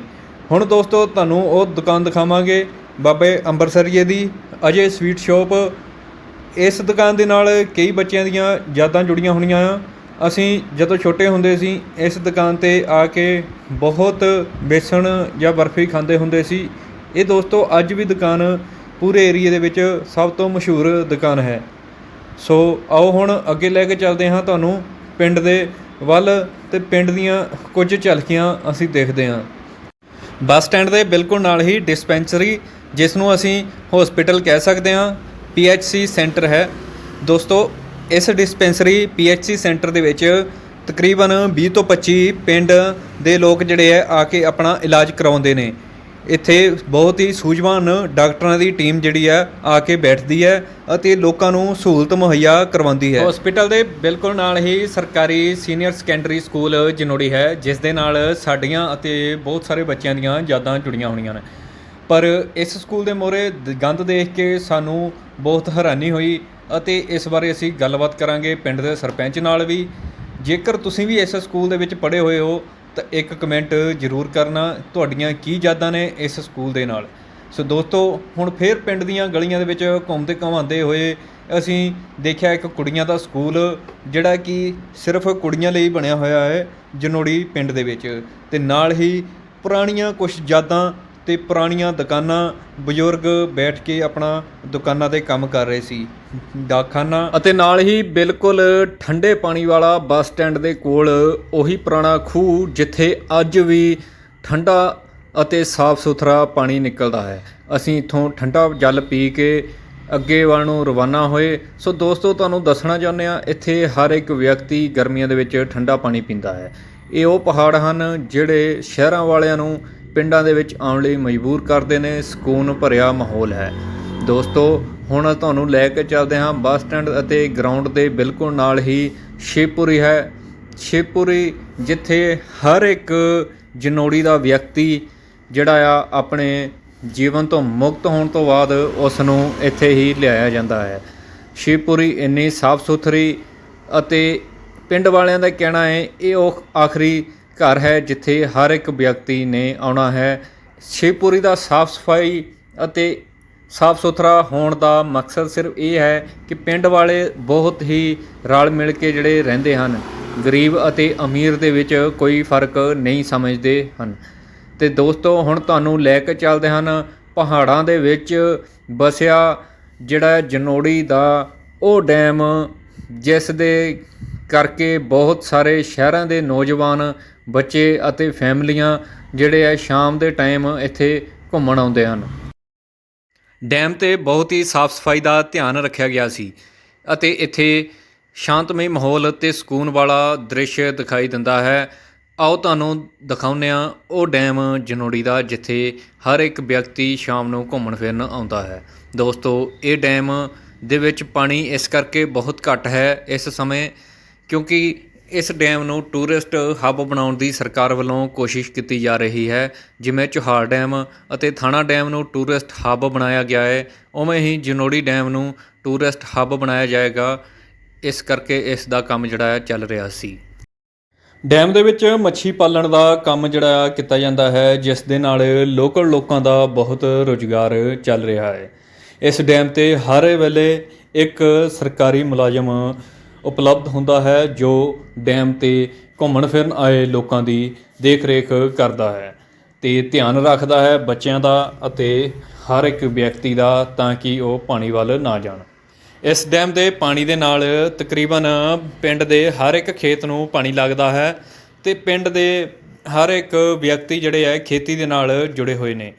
ਹੁਣ ਦੋਸਤੋ, ਤੁਹਾਨੂੰ ਉਹ ਦੁਕਾਨ ਦਿਖਾਵਾਂਗੇ ਬਾਬੇ ਅੰਬਰਸਰੀਏ ਦੀ, ਅਜੇ ਸਵੀਟ ਸ਼ਾਪ ਇਸ ਦੁਕਾਨ ਦੇ ਨਾਲ ਕਈ ਬੱਚਿਆਂ ਦੀਆਂ ਯਾਦਾਂ ਜੁੜੀਆਂ ਹੋਣੀਆਂ। ਆ ਅਸੀਂ ਜਦੋਂ ਛੋਟੇ ਹੁੰਦੇ ਸੀ, ਇਸ ਦੁਕਾਨ ਤੇ ਆ ਕੇ ਬਹੁਤ ਬੇਸਣ ਜਾਂ ਬਰਫੀ ਖਾਂਦੇ ਹੁੰਦੇ ਸੀ। ਇਹ ਦੋਸਤੋ, ਅੱਜ ਵੀ ਦੁਕਾਨ ਪੂਰੇ ਏਰੀਏ ਦੇ ਵਿੱਚ ਸਭ ਤੋਂ ਮਸ਼ਹੂਰ ਦੁਕਾਨ ਹੈ। ਸੋ ਆਓ ਹੁਣ ਅੱਗੇ ਲੈ ਕੇ ਚੱਲਦੇ ਹਾਂ ਤੁਹਾਨੂੰ ਪਿੰਡ ਦੇ ਵੱਲ ਤੇ ਪਿੰਡ ਦੀਆਂ ਕੁਝ ਝਲਕੀਆਂ ਅਸੀਂ ਦੇਖਦੇ ਹਾਂ। ਬੱਸ ਸਟੈਂਡ ਦੇ ਬਿਲਕੁਲ ਨਾਲ ਹੀ ਡਿਸਪੈਂਸਰੀ, ਜਿਸ ਨੂੰ ਅਸੀਂ ਹਸਪੀਟਲ ਕਹਿ ਸਕਦੇ ਹਾਂ ਪੀਐਚਸੀ ਸੈਂਟਰ ਹੈ। ਦੋਸਤੋ ਇਸ ਡਿਸਪੈਂਸਰੀ ਪੀਐਚਸੀ ਸੈਂਟਰ ਦੇ ਵਿੱਚ ਤਕਰੀਬਨ 20 ਤੋਂ 25 ਪਿੰਡ ਦੇ ਲੋਕ ਜਿਹੜੇ ਆ ਆ ਕੇ ਆਪਣਾ ਇਲਾਜ ਕਰਾਉਂਦੇ ਨੇ। ਇੱਥੇ ਬਹੁਤ ਹੀ ਸੂਝਵਾਨ ਡਾਕਟਰਾਂ ਦੀ ਟੀਮ ਜਿਹੜੀ ਆ ਆ ਕੇ ਬੈਠਦੀ ਹੈ ਅਤੇ ਲੋਕਾਂ ਨੂੰ ਸਹੂਲਤ ਮੁਹੱਈਆ ਕਰਵਾਉਂਦੀ ਹੈ। ਹਸਪੀਟਲ ਦੇ ਬਿਲਕੁਲ ਨਾਲ ਹੀ ਸਰਕਾਰੀ ਸੀਨੀਅਰ ਸੈਕੰਡਰੀ ਸਕੂਲ ਜਨੋੜੀ ਹੈ, ਜਿਸ ਦੇ ਨਾਲ ਸਾਡੀਆਂ ਅਤੇ ਬਹੁਤ ਸਾਰੇ ਬੱਚਿਆਂ ਦੀਆਂ ਯਾਦਾਂ ਜੁੜੀਆਂ ਹੋਣੀਆਂ ਨੇ। ਪਰ ਇਸ ਸਕੂਲ ਦੇ ਮੋਰੇ ਗੰਦ ਦੇਖ ਕੇ ਸਾਨੂੰ ਬਹੁਤ ਹੈਰਾਨੀ ਹੋਈ ਅਤੇ ਇਸ ਬਾਰੇ ਅਸੀਂ ਗੱਲਬਾਤ ਕਰਾਂਗੇ ਪਿੰਡ ਦੇ ਸਰਪੰਚ ਨਾਲ ਵੀ। ਜੇਕਰ ਤੁਸੀਂ ਵੀ ਇਸ ਸਕੂਲ ਦੇ ਵਿੱਚ ਪੜ੍ਹੇ ਹੋਏ ਹੋ, ਤਾਂ ਇੱਕ ਕਮੈਂਟ ਜ਼ਰੂਰ ਕਰਨਾ, ਤੁਹਾਡੀਆਂ ਕੀ ਯਾਦਾਂ ਨੇ ਇਸ ਸਕੂਲ ਦੇ ਨਾਲ। ਸੋ ਦੋਸਤੋ, ਹੁਣ ਫੇਰ ਪਿੰਡ ਦੀਆਂ ਗਲੀਆਂ ਦੇ ਵਿੱਚ ਘੁੰਮਦੇ ਘੁਮਾਉਂਦੇ ਹੋਏ ਅਸੀਂ ਦੇਖਿਆ ਇੱਕ ਕੁੜੀਆਂ ਦਾ ਸਕੂਲ, ਜਿਹੜਾ ਕਿ ਸਿਰਫ ਕੁੜੀਆਂ ਲਈ ਬਣਿਆ ਹੋਇਆ ਹੈ ਜਨੋੜੀ ਪਿੰਡ ਦੇ ਵਿੱਚ। ਤੇ ਨਾਲ ਹੀ ਪੁਰਾਣੀਆਂ ਕੁਝ ਯਾਦਾਂ ਅਤੇ ਪੁਰਾਣੀਆਂ ਦੁਕਾਨਾਂ ਬਜ਼ੁਰਗ ਬੈਠ ਕੇ ਆਪਣਾ ਦੁਕਾਨਾਂ ਤੇ ਕੰਮ ਕਰ ਰਹੇ ਸੀ। ਡਾਕਖਾਨਾ ਅਤੇ ਨਾਲ ਹੀ ਬਿਲਕੁਲ ਠੰਡੇ ਪਾਣੀ ਵਾਲਾ ਬੱਸ ਸਟੈਂਡ ਦੇ ਕੋਲ ਉਹੀ ਪੁਰਾਣਾ ਖੂਹ ਜਿੱਥੇ ਅੱਜ ਵੀ ਠੰਡਾ ਅਤੇ ਸਾਫ਼ ਸੁਥਰਾ ਪਾਣੀ ਨਿਕਲਦਾ ਹੈ। ਅਸੀਂ ਇੱਥੋਂ ਠੰਡਾ ਜਲ ਪੀ ਕੇ ਅੱਗੇ ਵੱਲ ਨੂੰ ਰਵਾਨਾ ਹੋਏ। ਸੋ ਦੋਸਤੋ, ਤੁਹਾਨੂੰ ਦੱਸਣਾ ਚਾਹੁੰਦੇ ਆ ਇੱਥੇ ਹਰ ਇੱਕ ਵਿਅਕਤੀ ਗਰਮੀਆਂ ਦੇ ਵਿੱਚ ਠੰਡਾ ਪਾਣੀ ਪੀਂਦਾ ਹੈ। ਇਹ ਉਹ ਪਹਾੜ ਹਨ ਜਿਹੜੇ ਸ਼ਹਿਰਾਂ ਵਾਲਿਆਂ ਨੂੰ ਪਿੰਡਾਂ ਦੇ ਵਿੱਚ ਆਉਣ ਲਈ ਮਜਬੂਰ ਕਰਦੇ ਨੇ, ਸਕੂਨ ਭਰਿਆ ਮਾਹੌਲ ਹੈ। ਦੋਸਤੋ, ਹੁਣ ਤੁਹਾਨੂੰ ਲੈ ਕੇ ਚੱਲਦੇ ਹਾਂ ਬੱਸ ਸਟੈਂਡ ਅਤੇ ਗਰਾਊਂਡ ਦੇ ਬਿਲਕੁਲ ਨਾਲ ਹੀ ਸ਼ਿਵਪੁਰੀ ਹੈ। ਸ਼ਿਵਪੁਰੀ ਜਿੱਥੇ ਹਰ ਇੱਕ ਜਨੋੜੀ ਦਾ ਵਿਅਕਤੀ ਜਿਹੜਾ ਆ ਆਪਣੇ ਜੀਵਨ ਤੋਂ ਮੁਕਤ ਹੋਣ ਤੋਂ ਬਾਅਦ ਉਸ ਨੂੰ ਇੱਥੇ ਹੀ ਲਿਆਇਆ ਜਾਂਦਾ ਹੈ। ਸ਼ਿਵਪੁਰੀ ਇੰਨੀ ਸਾਫ਼ ਸੁਥਰੀ ਅਤੇ ਪਿੰਡ ਵਾਲਿਆਂ ਦਾ ਕਹਿਣਾ ਹੈ, ਇਹ ਉਹ ਆਖਰੀ ਘਰ ਹੈ ਜਿੱਥੇ ਹਰ ਇੱਕ ਵਿਅਕਤੀ ਨੇ ਆਉਣਾ ਹੈ। ਸ਼ਿਵਪੁਰੀ ਦਾ ਸਾਫ਼ ਸਫ਼ਾਈ ਅਤੇ ਸਾਫ਼ ਸੁਥਰਾ ਹੋਣ ਦਾ ਮਕਸਦ ਸਿਰਫ ਇਹ ਹੈ ਕਿ ਪਿੰਡ ਵਾਲੇ ਬਹੁਤ ਹੀ ਰਲ ਮਿਲ ਕੇ ਜਿਹੜੇ ਰਹਿੰਦੇ ਹਨ, ਗਰੀਬ ਅਤੇ ਅਮੀਰ ਦੇ ਵਿੱਚ ਕੋਈ ਫ਼ਰਕ ਨਹੀਂ ਸਮਝਦੇ ਹਨ। ਤੇ ਦੋਸਤੋ, ਹੁਣ ਤੁਹਾਨੂੰ ਲੈ ਕੇ ਚੱਲਦੇ ਹਨ ਪਹਾੜਾਂ ਦੇ ਵਿੱਚ ਵਸਿਆ ਜਿਹੜਾ ਜਨੋੜੀ ਦਾ, ਉਹ ਡੈਮ, ਜਿਸ ਦੇ ਕਰਕੇ ਬਹੁਤ ਸਾਰੇ ਸ਼ਹਿਰਾਂ ਦੇ ਨੌਜਵਾਨ ਬੱਚੇ ਅਤੇ ਫੈਮਲੀਆਂ ਜਿਹੜੇ ਆ ਸ਼ਾਮ ਦੇ ਟਾਈਮ ਇੱਥੇ ਘੁੰਮਣ ਆਉਂਦੇ ਹਨ। ਡੈਮ ਤੇ ਬਹੁਤ ਹੀ ਸਾਫ਼ ਸਫ਼ਾਈ ਦਾ ਧਿਆਨ ਰੱਖਿਆ ਗਿਆ ਸੀ ਅਤੇ ਇੱਥੇ ਸ਼ਾਂਤਮਈ ਮਾਹੌਲ ਤੇ ਸਕੂਨ ਵਾਲਾ ਦ੍ਰਿਸ਼ ਦਿਖਾਈ ਦਿੰਦਾ ਹੈ। ਆਓ ਤੁਹਾਨੂੰ ਦਿਖਾਉਂਦੇ ਆ ਉਹ ਡੈਮ ਜਨੋੜੀ ਦਾ ਜਿੱਥੇ ਹਰ ਇੱਕ ਵਿਅਕਤੀ ਸ਼ਾਮ ਨੂੰ ਘੁੰਮਣ ਫਿਰਨ ਆਉਂਦਾ ਹੈ। ਦੋਸਤੋ, ਇਹ ਡੈਮ ਦੇ ਵਿੱਚ ਪਾਣੀ ਇਸ ਕਰਕੇ ਬਹੁਤ ਘੱਟ ਹੈ ਇਸ ਸਮੇਂ ਕਿਉਂਕਿ ਇਸ ਡੈਮ ਨੂੰ ਟੂਰਿਸਟ ਹੱਬ ਬਣਾਉਣ ਦੀ ਸਰਕਾਰ ਵੱਲੋਂ ਕੋਸ਼ਿਸ਼ ਕੀਤੀ ਜਾ ਰਹੀ ਹੈ, ਜਿਵੇਂ ਚੋਹਾਰ ਡੈਮ ਅਤੇ ਥਾਣਾ ਡੈਮ ਨੂੰ ਟੂਰਿਸਟ ਹੱਬ ਬਣਾਇਆ ਗਿਆ ਹੈ। ਉਵੇਂ ਹੀ ਜਨੋੜੀ ਡੈਮ ਨੂੰ ਟੂਰਿਸਟ ਹੱਬ ਬਣਾਇਆ ਜਾਏਗਾ। ਇਸ ਕਰਕੇ ਇਸ ਦਾ ਕੰਮ ਜਿਹੜਾ ਹੈ ਚੱਲ ਰਿਹਾ ਸੀ। ਡੈਮ ਦੇ ਵਿੱਚ ਮੱਛੀ ਪਾਲਣ ਦਾ ਕੰਮ ਜਿਹੜਾ ਕੀਤਾ ਜਾਂਦਾ ਹੈ, ਜਿਸ ਦੇ ਨਾਲ ਲੋਕਲ ਲੋਕਾਂ ਦਾ ਬਹੁਤ ਰੁਜ਼ਗਾਰ ਚੱਲ ਰਿਹਾ ਹੈ। ਇਸ ਡੈਮ ਤੇ ਹਰ ਵੇਲੇ ਇੱਕ ਸਰਕਾਰੀ ਮੁਲਾਜ਼ਮ ਉਪਲਬਧ ਹੁੰਦਾ ਹੈ, ਜੋ ਡੈਮ ਤੇ ਘੁੰਮਣ ਫਿਰਨ ਆਏ ਲੋਕਾਂ ਦੀ ਦੇਖ-ਰੇਖ ਕਰਦਾ ਹੈ ਤੇ ਧਿਆਨ ਰੱਖਦਾ ਹੈ ਬੱਚਿਆਂ ਦਾ ਅਤੇ ਹਰ ਇੱਕ ਵਿਅਕਤੀ ਦਾ ਤਾਂ ਕਿ ਉਹ ਪਾਣੀ ਵੱਲ ਨਾ ਜਾਣ। ਇਸ ਡੈਮ ਦੇ ਪਾਣੀ ਦੇ ਨਾਲ ਤਕਰੀਬਨ ਪਿੰਡ ਦੇ ਹਰ ਇੱਕ ਖੇਤ ਨੂੰ ਪਾਣੀ ਲੱਗਦਾ ਹੈ ਤੇ ਪਿੰਡ ਦੇ ਹਰ ਇੱਕ ਵਿਅਕਤੀ ਜਿਹੜੇ ਹੈ, ਖੇਤੀ ਦੇ ਨਾਲ ਜੁੜੇ ਹੋਏ ਨੇ।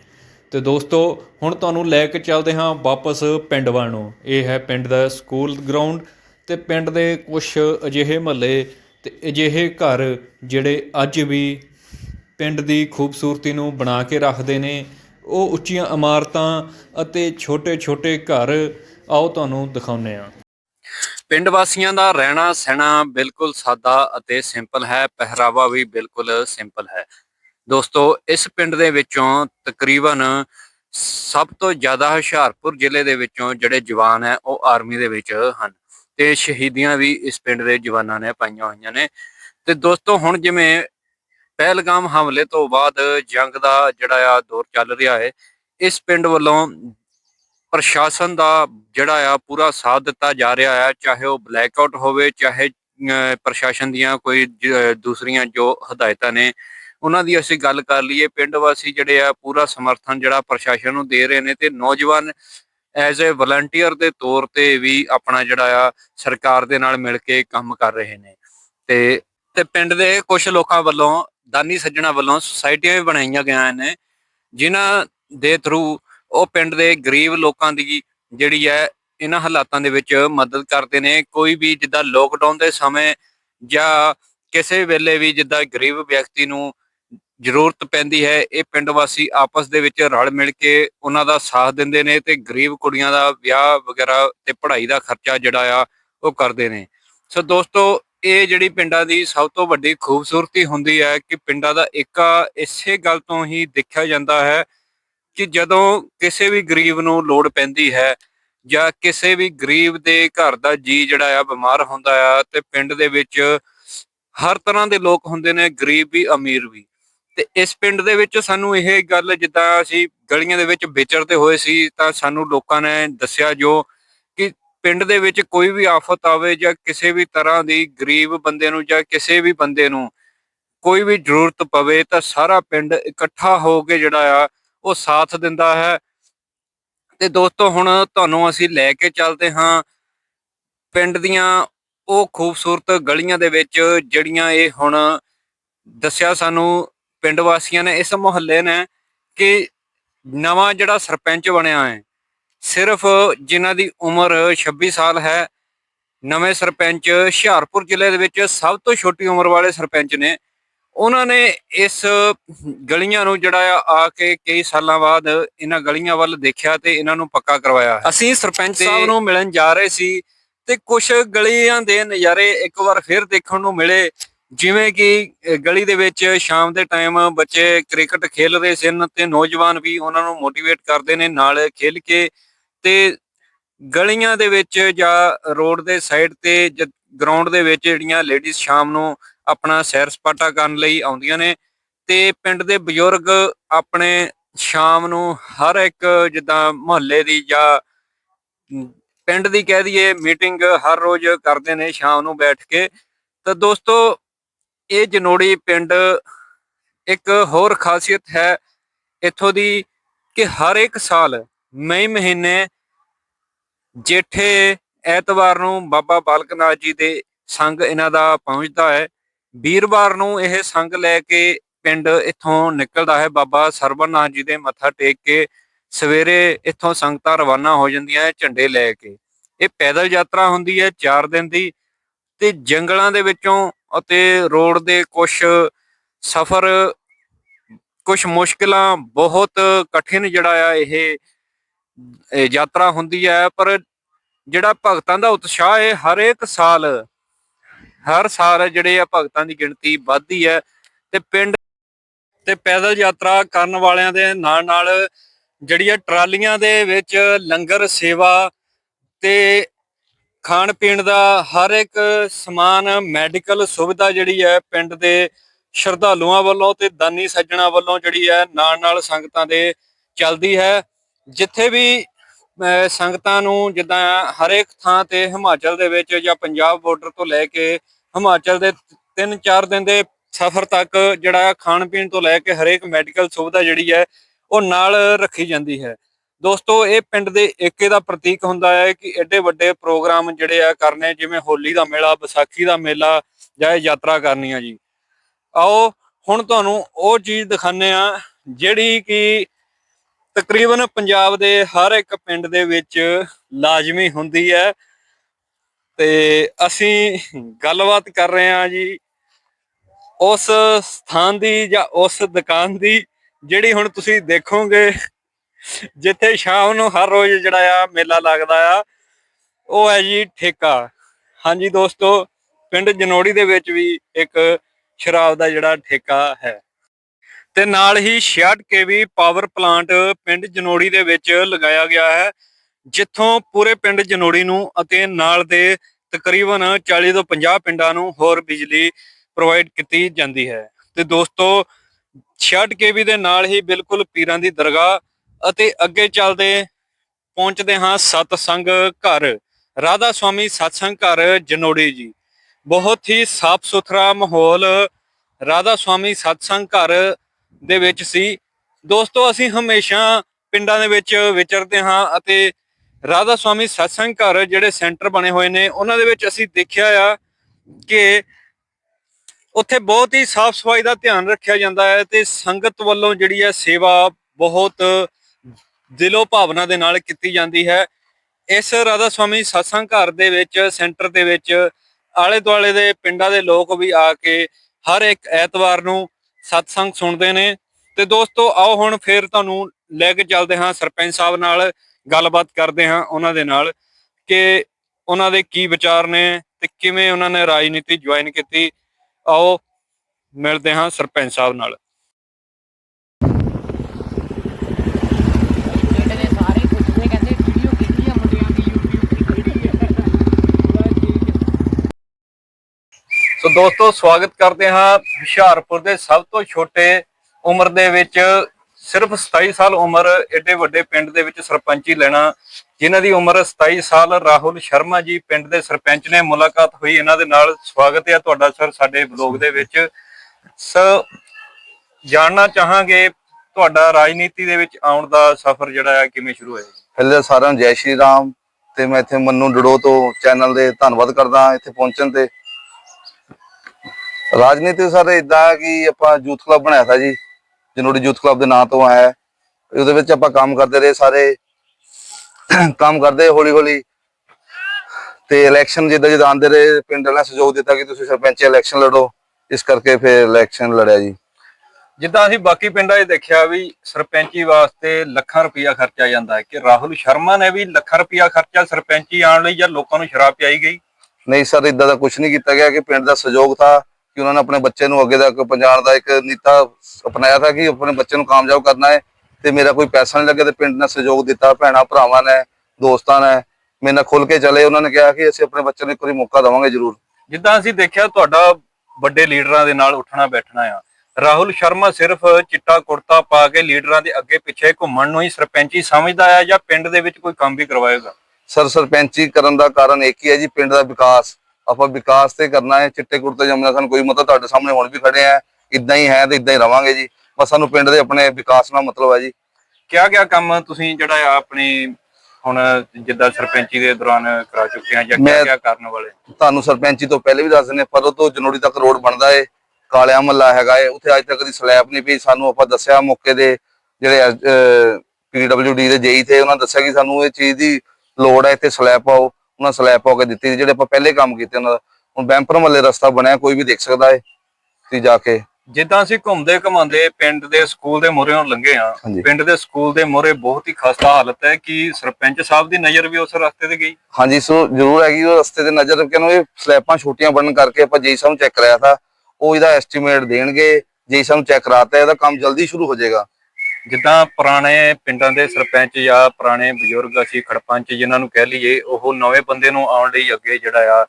ਤੇ ਦੋਸਤੋ, ਹੁਣ ਤੁਹਾਨੂੰ ਲੈ ਕੇ ਚੱਲਦੇ ਹਾਂ ਵਾਪਸ ਪਿੰਡ ਵੱਲ ਨੂੰ। ਇਹ ਹੈ ਪਿੰਡ ਦਾ ਸਕੂਲ ਗਰਾਊਂਡ। ਅਤੇ ਪਿੰਡ ਦੇ ਕੁਛ ਅਜਿਹੇ ਮਹੱਲੇ ਅਤੇ ਅਜਿਹੇ ਘਰ ਜਿਹੜੇ ਅੱਜ ਵੀ ਪਿੰਡ ਦੀ ਖੂਬਸੂਰਤੀ ਨੂੰ ਬਣਾ ਕੇ ਰੱਖਦੇ ਨੇ, ਉਹ ਉੱਚੀਆਂ ਇਮਾਰਤਾਂ ਅਤੇ ਛੋਟੇ-ਛੋਟੇ ਘਰ ਆਓ ਤੁਹਾਨੂੰ ਦਿਖਾਉਂਦੇ ਹਾਂ। ਪਿੰਡ ਵਾਸੀਆਂ ਦਾ ਰਹਿਣਾ ਸਹਿਣਾ ਬਿਲਕੁਲ ਸਾਦਾ ਅਤੇ ਸਿੰਪਲ ਹੈ, ਪਹਿਰਾਵਾ ਵੀ ਬਿਲਕੁਲ ਸਿੰਪਲ ਹੈ। ਦੋਸਤੋ, ਇਸ ਪਿੰਡ ਦੇ ਵਿੱਚੋਂ ਤਕਰੀਬਨ ਸਭ ਤੋਂ ਜ਼ਿਆਦਾ ਹੁਸ਼ਿਆਰਪੁਰ ਜ਼ਿਲ੍ਹੇ ਦੇ ਵਿੱਚੋਂ ਜਿਹੜੇ ਜਵਾਨ ਹੈ, ਉਹ ਆਰਮੀ ਦੇ ਵਿੱਚ ਹਨ। ਤੇ ਸ਼ਹੀਦੀਆਂ ਵੀ ਇਸ ਪਿੰਡ ਦੇ ਜਵਾਨਾਂ ਨੇ ਪਾਈਆਂ ਹੋਈਆਂ ਨੇ। ਤੇ ਦੋਸਤੋ ਹੁਣ ਜਿਵੇਂ ਪਹਿਲਗਾਮ ਹਮਲੇ ਤੋਂ ਬਾਅਦ ਜੰਗ ਦਾ ਜਿਹੜਾ ਆ ਦੌਰ ਚੱਲ ਰਿਹਾ ਹੈ ਇਸ ਪਿੰਡ ਵੱਲੋਂ ਪ੍ਰਸ਼ਾਸਨ ਦਾ ਜਿਹੜਾ ਆ ਪੂਰਾ ਸਾਥ ਦਿੱਤਾ ਜਾ ਰਿਹਾ ਹੈ ਚਾਹੇ ਉਹ ਬਲੈਕਆਊਟ ਹੋਵੇ ਚਾਹੇ ਅਹ, ਪ੍ਰਸ਼ਾਸਨ ਦੀਆਂ ਕੋਈ ਦੂਸਰੀਆਂ ਜੋ ਹਦਾਇਤਾਂ ਨੇ ਉਹਨਾਂ ਦੀ ਅਸੀਂ ਗੱਲ ਕਰ ਲਈਏ। ਪਿੰਡ ਵਾਸੀ ਜਿਹੜੇ ਆ ਪੂਰਾ ਸਮਰਥਨ ਜਿਹੜਾ ਪ੍ਰਸ਼ਾਸਨ ਨੂੰ ਦੇ ਰਹੇ ਨੇ ਤੇ ਨੌਜਵਾਨ ਐਜ਼ ਅ ਵਲੰਟੀਅਰ ਦੇ ਤੌਰ ਤੇ ਵੀ ਆਪਣਾ ਜਿਹੜਾ ਆ ਸਰਕਾਰ ਦੇ ਨਾਲ ਮਿਲ ਕੇ ਕੰਮ ਕਰ ਰਹੇ ਨੇ। ਤੇ ਤੇ ਪਿੰਡ ਦੇ ਕੁਝ ਲੋਕਾਂ ਵੱਲੋਂ, ਦਾਨੀ ਸੱਜਣਾ ਵੱਲੋਂ ਸੁਸਾਇਟੀਆਂ ਵੀ ਬਣਾਈਆਂ ਗਈਆਂ ਨੇ, ਜਿਨ੍ਹਾਂ ਦੇ ਥਰੂ ਉਹ ਪਿੰਡ ਦੇ ਗਰੀਬ ਲੋਕਾਂ ਦੀ ਜਿਹੜੀ ਹੈ, ਇਹਨਾਂ ਹਾਲਾਤਾਂ ਦੇ ਵਿੱਚ ਮਦਦ ਕਰਦੇ ਨੇ। ਕੋਈ ਵੀ ਜਿੱਦਾਂ ਲੋਕਡਾਊਨ ਦੇ ਸਮੇਂ ਜਾਂ ਕਿਸੇ ਵੇਲੇ ਵੀ ਜਿੱਦਾਂ ਗਰੀਬ ਵਿਅਕਤੀ ਨੂੰ ਜ਼ਰੂਰਤ ਪੈਂਦੀ ਹੈ, ਇਹ ਪਿੰਡ ਵਾਸੀ ਆਪਸ ਦੇ ਵਿੱਚ ਰਲ ਮਿਲ ਕੇ ਉਹਨਾਂ ਦਾ ਸਾਥ ਦਿੰਦੇ ਨੇ ਤੇ ਗਰੀਬ ਕੁੜੀਆਂ ਦਾ ਵਿਆਹ ਵਗੈਰਾ ਤੇ ਪੜ੍ਹਾਈ ਦਾ ਖਰਚਾ ਜਿਹੜਾ ਆ, ਉਹ ਕਰਦੇ ਨੇ। ਸੋ ਦੋਸਤੋ, ਇਹ ਜਿਹੜੀ ਪਿੰਡਾਂ ਦੀ ਸਭ ਤੋਂ ਵੱਡੀ ਖੂਬਸੂਰਤੀ ਹੁੰਦੀ ਹੈ ਕਿ ਪਿੰਡਾਂ ਦਾ ਏਕਾ ਇਸੇ ਗੱਲ ਤੋਂ ਹੀ ਦੇਖਿਆ ਜਾਂਦਾ ਹੈ ਕਿ ਜਦੋਂ ਕਿਸੇ ਵੀ ਗਰੀਬ ਨੂੰ ਲੋੜ ਪੈਂਦੀ ਹੈ ਜਾਂ ਕਿਸੇ ਵੀ ਗਰੀਬ ਦੇ ਘਰ ਦਾ ਜੀ ਜਿਹੜਾ ਆ, ਬਿਮਾਰ ਹੁੰਦਾ ਆ ਤੇ ਪਿੰਡ ਦੇ ਵਿੱਚ ਹਰ ਤਰ੍ਹਾਂ ਦੇ ਲੋਕ ਹੁੰਦੇ ਨੇ, ਗਰੀਬ ਵੀ, ਅਮੀਰ ਵੀ। ਤੇ ਇਸ ਪਿੰਡ ਦੇ ਵਿੱਚ ਸਾਨੂੰ ਇਹ ਗੱਲ ਜਿੱਦਾਂ ਅਸੀਂ ਗਲੀਆਂ ਦੇ ਵਿੱਚ ਵਿਚਰਦੇ ਹੋਏ ਸੀ, ਤਾਂ ਸਾਨੂੰ ਲੋਕਾਂ ਨੇ ਦੱਸਿਆ ਜੋ ਕਿ ਪਿੰਡ ਦੇ ਵਿੱਚ ਕੋਈ ਵੀ ਆਫਤ ਆਵੇ ਜਾਂ ਕਿਸੇ ਵੀ ਤਰ੍ਹਾਂ ਦੀ ਗਰੀਬ ਬੰਦੇ ਨੂੰ ਜਾਂ ਕਿਸੇ ਵੀ ਬੰਦੇ ਨੂੰ ਕੋਈ ਵੀ ਜ਼ਰੂਰਤ ਪਵੇ, ਤਾਂ ਸਾਰਾ ਪਿੰਡ ਇਕੱਠਾ ਹੋ ਕੇ ਜਿਹੜਾ ਆ, ਉਹ ਸਾਥ ਦਿੰਦਾ ਹੈ। ਤੇ ਦੋਸਤੋ, ਹੁਣ ਤੁਹਾਨੂੰ ਅਸੀਂ ਲੈ ਕੇ ਚੱਲਦੇ ਹਾਂ ਪਿੰਡ ਦੀਆਂ ਉਹ ਖੂਬਸੂਰਤ ਗਲੀਆਂ ਦੇ ਵਿੱਚ, ਜਿਹੜੀਆਂ ਇਹ ਹੁਣ ਦੱਸਿਆ ਸਾਨੂੰ ਪਿੰਡ ਵਾਸੀਆਂ ਨੇ ਇਸ ਮੁਹੱਲੇ ਨੇ ਕਿ ਨਵਾਂ ਜਿਹੜਾ ਸਰਪੰਚ ਬਣਿਆ ਹੈ ਸਿਰਫ ਜਿਨ੍ਹਾਂ ਦੀ ਉਮਰ 26 ਸਾਲ ਹੈ ਨਵੇਂ ਸਰਪੰਚ ਹੁਸ਼ਿਆਰਪੁਰ ਜ਼ਿਲ੍ਹੇ ਦੇ ਵਿੱਚ ਸਭ ਤੋਂ ਛੋਟੀ ਉਮਰ ਵਾਲੇ ਸਰਪੰਚ ਨੇ। ਉਹਨਾਂ ਨੇ ਇਸ ਗਲੀਆਂ ਨੂੰ ਜਿਹੜਾ ਆ ਆ ਕੇ ਕਈ ਸਾਲਾਂ ਬਾਅਦ ਇਹਨਾਂ ਗਲੀਆਂ ਵੱਲ ਦੇਖਿਆ ਤੇ ਇਹਨਾਂ ਨੂੰ ਪੱਕਾ ਕਰਵਾਇਆ ਅਸੀਂ ਸਰਪੰਚ ਸਾਹਿਬ ਨੂੰ ਮਿਲਣ ਜਾ ਰਹੇ ਸੀ ਤੇ ਕੁਝ ਗਲੀਆਂ ਦੇ ਨਜ਼ਾਰੇ ਇੱਕ ਵਾਰ ਫਿਰ ਦੇਖਣ ਨੂੰ ਮਿਲੇ ਜਿਵੇਂ ਕਿ ਗਲੀ ਦੇ ਵਿੱਚ ਸ਼ਾਮ ਦੇ ਟਾਈਮ ਬੱਚੇ ਕ੍ਰਿਕਟ ਖੇਡ ਰਹੇ ਸਨ ਤੇ ਨੌਜਵਾਨ ਵੀ ਉਹਨਾਂ ਨੂੰ ਮੋਟੀਵੇਟ ਕਰਦੇ ਨੇ ਨਾਲ ਖੇਲ ਕੇ ਤੇ ਗਲੀਆਂ ਦੇ ਵਿੱਚ ਜਾਂ ਰੋਡ ਦੇ ਸਾਈਡ ਤੇ ਗਰਾਊਂਡ ਦੇ ਵਿੱਚ ਜਿਹੜੀਆਂ ਲੇਡੀਜ਼ ਸ਼ਾਮ ਨੂੰ ਆਪਣਾ ਸੈਰ ਸਪਾਟਾ ਕਰਨ ਲਈ ਆਉਂਦੀਆਂ ਨੇ ਤੇ ਪਿੰਡ ਦੇ ਬਜ਼ੁਰਗ ਆਪਣੇ ਸ਼ਾਮ ਨੂੰ ਹਰ ਇੱਕ ਜਿੱਦਾਂ ਮੁਹੱਲੇ ਦੀ ਜਾਂ ਪਿੰਡ ਦੀ ਕਹਿ ਦਈਏ ਮੀਟਿੰਗ ਹਰ ਰੋਜ਼ ਕਰਦੇ ਨੇ ਸ਼ਾਮ ਨੂੰ ਬੈਠ ਕੇ। ਤਾਂ ਦੋਸਤੋ ਇਹ ਜਨੋੜੀ ਪਿੰਡ ਇੱਕ ਹੋਰ ਖਾਸੀਅਤ ਹੈ ਇੱਥੋਂ ਦੀ ਕਿ ਹਰ ਇੱਕ ਸਾਲ ਮਈ ਮਹੀਨੇ ਜੇਠੇ ਐਤਵਾਰ ਨੂੰ ਬਾਬਾ ਬਾਲਕ ਨਾਥ ਜੀ ਦੇ ਸੰਗ ਇਹਨਾਂ ਦਾ ਪਹੁੰਚਦਾ ਹੈ। ਵੀਰਵਾਰ ਨੂੰ ਇਹ ਸੰਗ ਲੈ ਕੇ ਪਿੰਡ ਇੱਥੋਂ ਨਿਕਲਦਾ ਹੈ। ਬਾਬਾ ਸਰਵਨਾਥ ਜੀ ਦੇ ਮੱਥਾ ਟੇਕ ਕੇ ਸਵੇਰੇ ਇੱਥੋਂ ਸੰਗਤਾਂ ਰਵਾਨਾ ਹੋ ਜਾਂਦੀਆਂ ਹੈ ਝੰਡੇ ਲੈ ਕੇ। ਇਹ ਪੈਦਲ ਯਾਤਰਾ ਹੁੰਦੀ ਹੈ 4 ਦਿਨ ਦੀ ਤੇ ਜੰਗਲਾਂ ਦੇ ਵਿੱਚੋਂ ਅਤੇ ਰੋਡ ਦੇ ਕੁਝ ਸਫ਼ਰ ਕੁਝ ਮੁਸ਼ਕਲਾਂ ਬਹੁਤ ਕਠਿਨ ਜਿਹੜਾ ਆ ਇਹ ਯਾਤਰਾ ਹੁੰਦੀ ਹੈ। ਪਰ ਜਿਹੜਾ ਭਗਤਾਂ ਦਾ ਉਤਸ਼ਾਹ ਹੈ ਹਰੇਕ ਸਾਲ, ਹਰ ਸਾਲ ਜਿਹੜੇ ਆ ਭਗਤਾਂ ਦੀ ਗਿਣਤੀ ਵੱਧਦੀ ਹੈ ਤੇ ਪਿੰਡ ਤੇ ਪੈਦਲ ਯਾਤਰਾ ਕਰਨ ਵਾਲਿਆਂ ਦੇ ਨਾਲ ਨਾਲ ਜਿਹੜੀਆਂ ਟਰਾਲੀਆਂ ਦੇ ਵਿੱਚ ਲੰਗਰ ਸੇਵਾ ਤੇ ਖਾਣ ਪੀਣ ਦਾ ਹਰ ਇੱਕ ਸਮਾਨ ਮੈਡੀਕਲ ਸੁਵਿਧਾ ਜਿਹੜੀ ਹੈ ਪਿੰਡ ਦੇ ਸ਼ਰਧਾਲੂਆਂ ਵੱਲੋਂ ਤੇ ਦਾਨੀ ਸੱਜਣਾ ਵੱਲੋਂ ਜਿਹੜੀ ਹੈ ਨਾਲ ਨਾਲ ਸੰਗਤਾਂ ਦੇ ਚੱਲਦੀ ਹੈ। ਜਿੱਥੇ ਵੀ ਸੰਗਤਾਂ ਨੂੰ ਜਿੱਦਾਂ ਹਰੇਕ ਥਾਂ ਤੇ ਹਿਮਾਚਲ ਦੇ ਵਿੱਚ ਜਾਂ ਪੰਜਾਬ ਬਾਰਡਰ ਤੋਂ ਲੈ ਕੇ ਹਿਮਾਚਲ ਦੇ 3-4 ਦਿਨ ਦੇ ਸਫ਼ਰ ਤੱਕ ਜਿਹੜਾ ਖਾਣ ਪੀਣ ਤੋਂ ਲੈ ਕੇ ਹਰੇਕ ਮੈਡੀਕਲ ਸੁਵਿਧਾ ਜਿਹੜੀ ਹੈ ਉਹ ਨਾਲ ਰੱਖੀ ਜਾਂਦੀ ਹੈ। ਦੋਸਤੋ, ਇਹ ਪਿੰਡ ਦੇ ਏਕੇ ਦਾ ਪ੍ਰਤੀਕ ਹੁੰਦਾ ਹੈ ਕਿ ਐਡੇ ਵੱਡੇ ਪ੍ਰੋਗਰਾਮ ਜਿਹੜੇ ਆ ਕਰਨੇ, ਜਿਵੇਂ ਹੋਲੀ ਦਾ ਮੇਲਾ, ਵਿਸਾਖੀ ਦਾ ਮੇਲਾ ਜਾਂ ਯਾਤਰਾ ਕਰਨੀ ਆ ਜੀ। ਆਓ, ਹੁਣ ਤੁਹਾਨੂੰ ਉਹ ਚੀਜ਼ ਦਿਖਾਣੇ ਆ ਜਿਹੜੀ ਕਿ ਤਕਰੀਬਨ ਪੰਜਾਬ ਦੇ ਹਰ ਇੱਕ ਪਿੰਡ ਦੇ ਵਿੱਚ ਲਾਜ਼ਮੀ ਹੁੰਦੀ ਹੈ। ਤੇ ਅਸੀਂ ਗੱਲਬਾਤ ਕਰ ਰਹੇ ਹਾਂ ਜੀ, ਉਸ ਸਥਾਨ ਦੀ ਜਾਂ ਉਸ ਦੁਕਾਨ ਦੀ, ਜਿਹੜੀ ਹੁਣ ਤੁਸੀਂ ਦੇਖੋਗੇ ਜਿੱਥੇ ਸ਼ਾਮ ਨੂੰ ਹਰ ਰੋਜ਼ ਜਿਹੜਾ ਆ ਮੇਲਾ ਲੱਗਦਾ ਆ, ਉਹ ਹੈ ਜੀ ਠੇਕਾ। ਹਾਂਜੀ ਦੋਸਤੋ, ਪਿੰਡ ਜਨੋੜੀ ਦੇ ਵਿੱਚ ਵੀ ਇੱਕ ਸ਼ਰਾਬ ਦਾ ਜਿਹੜਾ ਠੇਕਾ ਹੈ। ਤੇ ਨਾਲ ਹੀ 66 ਕੇਵੀ ਪਾਵਰ ਪਲਾਂਟ ਪਿੰਡ ਜਨੋੜੀ ਦੇ ਵਿੱਚ ਲਗਾਇਆ ਗਿਆ ਹੈ, ਜਿੱਥੋਂ ਪੂਰੇ ਪਿੰਡ ਜਨੋੜੀ ਨੂੰ ਅਤੇ ਨਾਲ ਦੇ ਤਕਰੀਬਨ 40 ਤੋਂ 50 ਪਿੰਡਾਂ ਨੂੰ ਹੋਰ ਬਿਜਲੀ ਪ੍ਰੋਵਾਈਡ ਕੀਤੀ ਜਾਂਦੀ ਹੈ। ਤੇ ਦੋਸਤੋ 66 ਕੇਵੀ ਦੇ ਨਾਲ ਹੀ ਬਿਲਕੁਲ ਪੀਰਾਂ ਦੀ ਦਰਗਾਹ ਅਤੇ ਅੱਗੇ ਚੱਲਦੇ ਪਹੁੰਚਦੇ ਹਾਂ ਸਤਸੰਗ ਘਰ। ਰਾਧਾ ਸੁਆਮੀ ਸਤਸੰਗ ਘਰ, ਜਨੋੜੀ ਜੀ। ਬਹੁਤ ਹੀ ਸਾਫ਼ ਸੁਥਰਾ ਮਾਹੌਲ ਰਾਧਾ ਸੁਆਮੀ ਸਤਸੰਗ ਘਰ ਦੇ ਵਿੱਚ ਸੀ। ਦੋਸਤੋ, ਅਸੀਂ ਹਮੇਸ਼ਾ ਪਿੰਡਾਂ ਦੇ ਵਿੱਚ ਵਿਚਰਦੇ ਹਾਂ ਅਤੇ ਰਾਧਾ ਸੁਆਮੀ ਸਤਸੰਗ ਘਰ ਜਿਹੜੇ ਸੈਂਟਰ ਬਣੇ ਹੋਏ ਨੇ, ਉਹਨਾਂ ਦੇ ਵਿੱਚ ਅਸੀਂ ਦੇਖਿਆ ਆ ਕਿ ਉੱਥੇ ਬਹੁਤ ਹੀ ਸਾਫ਼ ਸਫ਼ਾਈ ਦਾ ਧਿਆਨ ਰੱਖਿਆ ਜਾਂਦਾ ਹੈ ਤੇ ਸੰਗਤ ਵੱਲੋਂ ਜਿਹੜੀ ਹੈ ਸੇਵਾ ਬਹੁਤ ਦਿਲੋਂ ਭਾਵਨਾ ਦੇ ਨਾਲ ਕੀਤੀ ਜਾਂਦੀ ਹੈ। ਇਸ ਰਾਧਾ ਸੁਆਮੀ ਸਤਸੰਗ ਘਰ ਦੇ ਵਿੱਚ, ਸੈਂਟਰ ਦੇ ਵਿੱਚ ਆਲੇ ਦੁਆਲੇ ਦੇ ਪਿੰਡਾਂ ਦੇ ਲੋਕ ਵੀ ਆ ਕੇ ਹਰ ਇੱਕ ਐਤਵਾਰ ਨੂੰ ਸਤਸੰਗ ਸੁਣਦੇ ਨੇ। ਤੇ ਦੋਸਤੋ, ਆਓ ਹੁਣ ਫੇਰ ਤੁਹਾਨੂੰ ਲੈ ਕੇ ਚੱਲਦੇ ਹਾਂ ਸਰਪੰਚ ਸਾਹਿਬ ਨਾਲ ਗੱਲਬਾਤ ਕਰਦੇ ਹਾਂ ਉਹਨਾਂ ਦੇ ਨਾਲ ਕਿ ਉਹਨਾਂ ਦੇ ਕੀ ਵਿਚਾਰ ਨੇ ਤੇ ਕਿਵੇਂ ਉਹਨਾਂ ਨੇ ਰਾਜਨੀਤੀ ਜੁਆਇਨ ਕੀਤੀ। ਆਓ, ਮਿਲਦੇ ਹਾਂ ਸਰਪੰਚ ਸਾਹਿਬ ਨਾਲ ਪਿੰਡ ਦੇ ਸਾਰੇ ਪੁੱਛਦੇ ਕਹਿੰਦੇ ਵੀਡੀਓ ਕੀਤੀ ਆ ਮੁੰਡਿਆਂ ਦੀ YouTube ਤੇ ਕੀਤੀ ਆ ਸੋ ਦੋਸਤੋ, ਸਵਾਗਤ ਕਰਦੇ ਹਾਂ ਹੁਸ਼ਿਆਰਪੁਰ ਦੇ ਸਭ ਤੋਂ ਛੋਟੇ ਉਮਰ ਦੇ ਵਿੱਚ, ਸਿਰਫ 27 ਸਾਲ ਉਮਰ ਏਡੇ ਵੱਡੇ ਪਿੰਡ ਦੇ ਵਿੱਚ ਸਰਪੰਚੀ ਲੈਣਾ। ਜਿਨ੍ਹਾਂ ਦੀ ਉਮਰ 27 ਸਾਲ ਰਾਹੁਲ ਸ਼ਰਮਾ ਜੀ ਪਿੰਡ ਦੇ ਸਰਪੰਚ ਨੇ ਮੁਲਾਕਾਤ ਹੋਈ। ਇਹਨਾਂ ਦੇ ਨਾਲ ਸਵਾਗਤ ਹੈ ਤੁਹਾਡਾ ਸਰ ਸਾਡੇ ਬਲੌਗ ਦੇ ਵਿੱਚ। ਸਰ ਜਾਣਨਾ ਚਾਹਾਂਗੇ ਤੁਹਾਡਾ ਰਾਜਨੀਤੀ ਦੇ ਵਿੱਚ ਆਉਣ ਦਾ ਸਫ਼ਰ ਜਿਹੜਾ ਹੈ, ਕਿਵੇਂ ਸ਼ੁਰੂ ਹੋਇਆ ਜੀ? ਪਹਿਲੇ ਸਾਰਿਆਂ ਨੂੰ ਜੈ ਸ਼੍ਰੀ ਰਾਮ ਤੇ ਮੈਂ ਇੱਥੇ ਮੰਨੂ ਡੜੋ ਤੋਂ ਚੈਨਲ ਦੇ ਧੰਨਵਾਦ ਕਰਦਾ ਇੱਥੇ ਪਹੁੰਚਣ ਤੇ। ਰਾਜਨੀਤੀ ਸਰ ਇਦਾਂ ਕਿ ਆਪਾਂ ਯੂਥ ਕਲੱਬ ਬਣਾਇਆ ਸੀ ਜੀ ਜਨੋੜੀ ਯੂਥ ਕਲੱਬ ਦੇ ਨਾਂ ਤੋਂ ਆਇਆ। ਉਹਦੇ ਵਿੱਚ ਆਪਾਂ ਕੰਮ ਕਰਦੇ ਰਹੇ ਸਾਰੇ ਕੰਮ ਕਰਦੇ ਹੌਲੀ ਹੌਲੀ ਤੇ ਇਲੈਕਸ਼ਨ ਜਿੱਦਾਂ ਜਿੱਦਾਂ ਆਉਂਦੇ ਰਹੇ ਪਿੰਡ ਵਾਲਿਆਂ ਸਹਿਯੋਗ ਦਿੱਤਾ ਕਿ ਤੁਸੀਂ ਸਰਪੰਚ ਇਲੈਕਸ਼ਨ ਲੜੋ ਇਸ ਕਰਕੇ ਫਿਰ ਇਲੈਕਸ਼ਨ ਲੜਿਆ ਜੀ। ਜਿੱਦਾਂ ਅਸੀਂ ਬਾਕੀ ਪਿੰਡਾਂ 'ਚ ਦੇਖਿਆ ਵੀ ਸਰਪੰਚੀ ਵਾਸਤੇ ਲੱਖਾਂ ਰੁਪਇਆ ਖਰਚਿਆ ਜਾਂਦਾ ਹੈ ਕਿ ਰਾਹੁਲ ਸ਼ਰਮਾ ਨੇ ਵੀ ਲੱਖਾਂ ਰੁਪਇਆ ਖਰਚਾ ਸਰਪੰਚੀ ਆਉਣ ਲਈ ਜਾਂ ਲੋਕਾਂ ਨੂੰ ਸ਼ਰਾਬ ਪਿਆਈ ਗਈ। ਨਹੀਂ ਸਰ ਇਦਾਂ ਦਾ ਕੁਝ ਨਹੀਂ ਕੀਤਾ ਗਿਆ ਕਿ ਪਿੰਡ ਦਾ ਸਹਿਯੋਗ ਥਾ। ਕਿ ਉਹਨਾਂ ਨੇ ਆਪਣੇ ਬੱਚੇ ਨੂੰ ਅੱਗੇ ਤੱਕ ਪਹੁੰਚਾਉਣ ਦਾ ਇੱਕ ਨੀਤਾ ਅਪਣਾਇਆ ਥਾ ਕਿ ਆਪਣੇ ਬੱਚੇ ਨੂੰ ਕਾਮਯਾਬ ਕਰਨਾ ਹੈ ਤੇ ਮੇਰਾ ਕੋਈ ਪੈਸਾ ਨਹੀਂ ਲੱਗਿਆ ਤੇ ਪਿੰਡ ਨੇ ਸਹਿਯੋਗ ਦਿੱਤਾ ਭੈਣਾ ਭਰਾਵਾਂ ਨੇ ਦੋਸਤਾਂ ਨੇ ਮੇਰੇ ਨਾਲ ਖੁੱਲ ਕੇ ਚਲੇ ਉਹਨਾਂ ਨੇ ਕਿਹਾ ਕਿ ਅਸੀਂ ਆਪਣੇ ਬੱਚੇ ਨੂੰ ਇੱਕ ਵਾਰੀ ਮੌਕਾ ਦੇਵਾਂਗੇ ਜ਼ਰੂਰ। ਜਿੱਦਾਂ ਅਸੀਂ ਦੇਖਿਆ ਤੁਹਾਡਾ ਵੱਡੇ ਲੀਡਰਾਂ ਦੇ ਨਾਲ ਉੱਠਣਾ ਬੈਠਣਾ ਆ। ਰਾਹੁਲ ਸ਼ਰਮਾ ਸਿਰਫ ਚਿੱਟਾ ਕੁੜਤਾ ਪਾ ਕੇ ਲੀਡਰਾਂ ਦੇ ਅੱਗੇ ਪਿੱਛੇ ਘੁੰਮਣ ਨੂੰ ਹੀ ਸਰਪੰਚੀ ਸਮਝਦਾ ਆ ਜਾਂ ਪਿੰਡ ਦੇ ਵਿੱਚ ਕੋਈ ਕੰਮ ਵੀ ਕਰਵਾਏਗਾ? ਸਰ ਸਰਪੰਚੀ ਕਰਨ ਦਾ ਕਾਰਨ ਇੱਕ ਹੀ ਹੈ ਜੀ ਪਿੰਡ ਦਾ ਵਿਕਾਸ। ਆਪਾਂ ਵਿਕਾਸ ਤੇ ਕਰਨਾ ਹੈ ਚਿੱਟੇ ਕੁੜਤੇ ਜਮਨਾ ਸਾਨੂੰ ਕੋਈ ਮਤਲਬ ਤੁਹਾਡੇ ਸਾਹਮਣੇ ਹੁਣ ਵੀ ਖੜੇ ਆ ਇਦਾਂ ਹੀ ਹੈ ਤੇ ਇਦਾਂ ਹੀ ਰਵਾਂਗੇ ਜੀ। ਬਸ ਸਾਨੂੰ ਪਿੰਡ ਦੇ ਆਪਣੇ ਵਿਕਾਸ ਨਾਲ ਮਤਲਬ ਹੈ ਜੀ। ਕਿਆ ਕਿਆ ਕੰਮ ਤੁਸੀਂ ਜਿਹੜਾ ਆ ਆਪਣੀ ਹੁਣ ਜਿੱਦਾਂ ਸਰਪੰਚੀ ਦੇ ਦੌਰਾਨ ਕਰਾ ਚੁੱਕੇ ਆ ਜਾਂ ਕਿਆ ਕਿਆ ਕਰਨ ਵਾਲੇ? ਤੁਹਾਨੂੰ ਸਰਪੰਚੀ ਤੋਂ ਪਹਿਲੇ ਵੀ ਦੱਸ ਦਿੰਦੇ ਪਰ ਤੋਂ ਜਨੋੜੀ ਤੱਕ ਰੋਡ ਬਣਦਾ ਏ ਕਾਲਿਆ ਮਹੱਲਾ ਹੈਗਾ ਏ ਉੱਥੇ ਅੱਜ ਤੱਕ ਦੀ ਸਲੈਬ ਨਹੀਂ ਪਈ। ਸਾਨੂੰ ਆਪਾਂ ਦੱਸਿਆ ਮੌਕੇ ਦੇ ਜਿਹੜੇ ਪੀਡਬਲਯੂਡੀ ਦੇ ਜੇਈ ਥੇ ਉਹਨਾਂ ਦੱਸਿਆ ਕਿ ਸਾਨੂੰ ਇਹ ਚੀਜ਼ ਦੀ ਲੋੜ ਹੈ ਇੱਥੇ ਸਲੈਬ ਪਾਓ। ਉਹਨਾਂ ਸਲੈਬ ਪਾ ਕੇ ਦਿੱਤੀ ਜਿਹੜੇ ਆਪਾਂ ਪਹਿਲੇ ਕੰਮ ਕੀਤੇ ਉਹਨਾਂ ਦਾ। ਹੁਣ ਬੈਂਪਰ ਮਹੱਲੇ ਰਸਤਾ ਬਣਿਆ ਕੋਈ ਵੀ ਦੇਖ ਸਕਦਾ ਏ ਤੁਸੀਂ ਜਾ ਕੇ। ਜਿੱਦਾਂ ਅਸੀਂ ਘੁੰਮਦੇ ਘਮਾਉਂਦੇ ਪਿੰਡ ਦੇ ਸਕੂਲ ਦੇ ਮੂਹਰੇੋਂ ਲੰਘੇ ਆ ਹਾਂਜੀ। ਪਿੰਡ ਦੇ ਸਕੂਲ ਦੇ ਮੂਹਰੇ ਬਹੁਤ ਹੀ ਖਸਤਾ ਹਾਲਤ ਹੈ ਕਿ ਸਰਪੰਚ ਸਾਹਿਬ ਦੀ ਨਜ਼ਰ ਵੀ ਉਸ ਰਸਤੇ ਤੇ ਗਈ। ਹਾਂਜੀ ਸੋ ਜ਼ਰੂਰ ਹੈਗੀ ਉਹ ਰਸਤੇ ਤੇ ਨਜ਼ਰ ਨੂੰ ਇਹ ਸਲੈਬਾਂ ਛੋਟੀਆਂ ਬਣਨ ਕਰਕੇ ਆਪਾਂ ਜੇਈ ਸਾਹਿਬ ਨੂੰ ਚੈੱਕ ਕਰਾਇਆ ਥਾ ਉਹ ਇਹਦਾ ਐਸਟੀਮੇਟ ਦੇਣਗੇ। ਜੇਈ ਸਾਹਿਬ ਨੂੰ ਚੈੱਕ ਕਰਾਤਾ ਇਹਦਾ ਕੰਮ ਜਲਦੀ ਸ਼ੁਰੂ ਹੋ ਜਾਏਗਾ। ਜਿੱਦਾਂ ਪੁਰਾਣੇ ਪਿੰਡਾਂ ਦੇ ਸਰਪੰਚ ਜਾਂ ਪੁਰਾਣੇ ਬਜ਼ੁਰਗ ਅਸੀਂ ਖੜਪੰਚ ਜਿਨ੍ਹਾਂ ਨੂੰ ਕਹਿ ਲਈਏ, ਉਹ ਨਵੇਂ ਬੰਦੇ ਨੂੰ ਆਉਣ ਲਈ ਅੱਗੇ ਜਿਹੜਾ ਆ,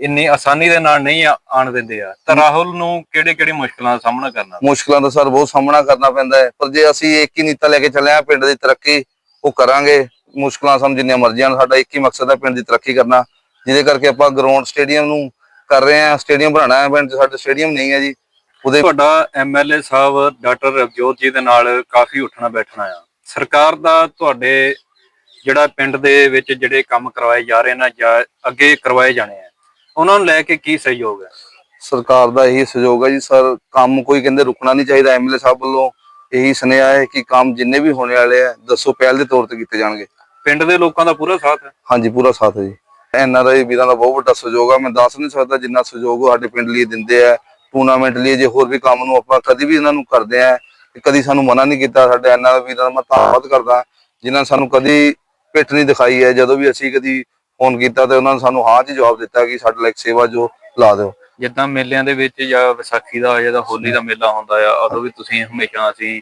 ਇੰਨੀ ਆਸਾਨੀ ਦੇ ਨਾਲ ਨਹੀਂ ਆ- ਆਉਣ ਦਿੰਦੇ ਆ। ਤਾਂ ਰਾਹੁਲ ਨੂੰ ਕਿਹੜੇ ਕਿਹੜੇ ਮੁਸ਼ਕਲਾਂ ਦਾ ਸਾਹਮਣਾ ਕਰਨਾ? ਮੁਸ਼ਕਲਾਂ ਦਾ ਸਰ ਬਹੁਤ ਸਾਹਮਣਾ ਕਰਨਾ ਪੈਂਦਾ ਹੈ, ਪਰ ਜੇ ਅਸੀਂ ਇੱਕ ਹੀ ਨੀਤਾ ਲੈ ਕੇ ਚੱਲੇ ਆ ਪਿੰਡ ਦੀ ਤਰੱਕੀ, ਉਹ ਕਰਾਂਗੇ। ਮੁਸ਼ਕਲਾਂ ਸਾਨੂੰ ਜਿੰਨੀਆਂ ਮਰਜ਼ੀਆਂ ਸਾਡਾ ਇੱਕ ਹੀ ਮਕਸਦ ਹੈ ਪਿੰਡ ਦੀ ਤਰੱਕੀ ਕਰਨਾ, ਜਿਹਦੇ ਕਰਕੇ ਆਪਾਂ ਗਰਾਊਂਡ ਸਟੇਡੀਅਮ ਨੂੰ ਕਰ ਰਹੇ ਹਾਂ ਸਟੇਡੀਅਮ ਬਣਾਉਣਾ ਹੈ ਪਿੰਡ ਸਾਡੇ ਸਟੇਡੀਅਮ ਨਹੀਂ ਹੈ ਜੀ। ਉਹਦੇ ਤੁਹਾਡਾ ਐਮਐਲਏ ਸਾਹਿਬ ਡਾਕਟਰ ਰਵਜੋਤ ਜੀ ਦੇ ਨਾਲ ਕਾਫੀ ਉੱਠਣਾ ਬੈਠਣਾ ਆ। ਸਰਕਾਰ ਦਾ ਤੁਹਾਡੇ ਜਿਹੜਾ ਪਿੰਡ ਦੇ ਵਿੱਚ ਜਿਹੜੇ ਕੰਮ ਕਰਵਾਏ ਜਾ ਰਹੇ ਨੇ ਜਾਂ ਅੱਗੇ ਕਰਵਾਏ ਜਾਣੇ ਆ ਉਹਨਾਂ ਨੂੰ ਲੈ ਕੇ ਕੀ ਸਹਿਯੋਗ ਹੈ? ਸਰਕਾਰ ਦਾ ਇਹੀ ਸਹਿਯੋਗ ਹੈ ਜੀ ਸਰ ਕੰਮ ਕੋਈ ਕਹਿੰਦੇ ਰੁਕਣਾ ਨਹੀਂ ਚਾਹੀਦਾ ਐਮਐਲਏ ਸਾਹਿਬ ਵੱਲੋਂ। ਇਹੀ ਸੁਨੇਹਾ ਹੈ ਕਿ ਕੰਮ ਜਿੰਨੇ ਵੀ ਹੋਣੇ ਵਾਲੇ ਆ ਦੱਸੋ ਪਹਿਲ ਦੇ ਤੌਰ ਤੇ ਕੀਤੇ ਜਾਣਗੇ। ਪਿੰਡ ਦੇ ਲੋਕਾਂ ਦਾ ਪੂਰਾ ਸਾਥ ਹੈ? ਹਾਂਜੀ ਪੂਰਾ ਸਾਥ ਹੈ ਜੀ। ਐਨਆਰਆਈ ਵੀਰਾਂ ਦਾ ਬਹੁਤ ਵੱਡਾ ਸਹਿਯੋਗ ਆ। ਮੈਂ ਦੱਸ ਨਹੀਂ ਸਕਦਾ ਜਿੰਨਾ ਸਹਿਯੋਗ ਸਾਡੇ ਪਿੰਡ ਲਈ ਦਿੰਦੇ ਆ। ਟੂਰਨਾਮੈਂਟ ਲਈ ਜੇ ਹੋਰ ਵੀ ਕੰਮ ਨੂੰ ਆਪਾਂ ਕਦੀ ਵੀ ਇਹਨਾਂ ਨੂੰ ਕਰਦੇ ਆ ਤੇ ਕਦੀ ਸਾਨੂੰ ਮਨਾ ਨਹੀਂ ਕੀਤਾ ਸਾਡੇ ਐਨਆਰ ਵੀਰਾਂ ਦਾ ਮੈਂ ਧੰਨਵਾਦ ਕਰਦਾ ਜਿਨ੍ਹਾਂ ਸਾਨੂੰ ਕਦੀ ਪਿੱਠ ਨਹੀਂ ਦਿਖਾਈ ਹੈ ਜਦੋਂ ਵੀ ਅਸੀਂ ਕਦੀ ਫੋਨ ਕੀਤਾ ਤੇ ਉਹਨਾਂ ਨੇ ਸਾਨੂੰ ਹਾਂ 'ਚ ਜਵਾਬ ਦਿੱਤਾ ਕਿ ਸਾਡੇ ਲਈ ਸੇਵਾ ਜੋ ਲਾ ਦਿਓ। ਜਿੱਦਾਂ ਮੇਲਿਆਂ ਦੇ ਵਿੱਚ ਜਾਂ ਵਿਸਾਖੀ ਦਾ ਜਾਂ ਹੋਲੀ ਦਾ ਮੇਲਾ ਹੁੰਦਾ ਆ ਉਦੋਂ ਵੀ ਤੁਸੀਂ ਹਮੇਸ਼ਾ ਅਸੀਂ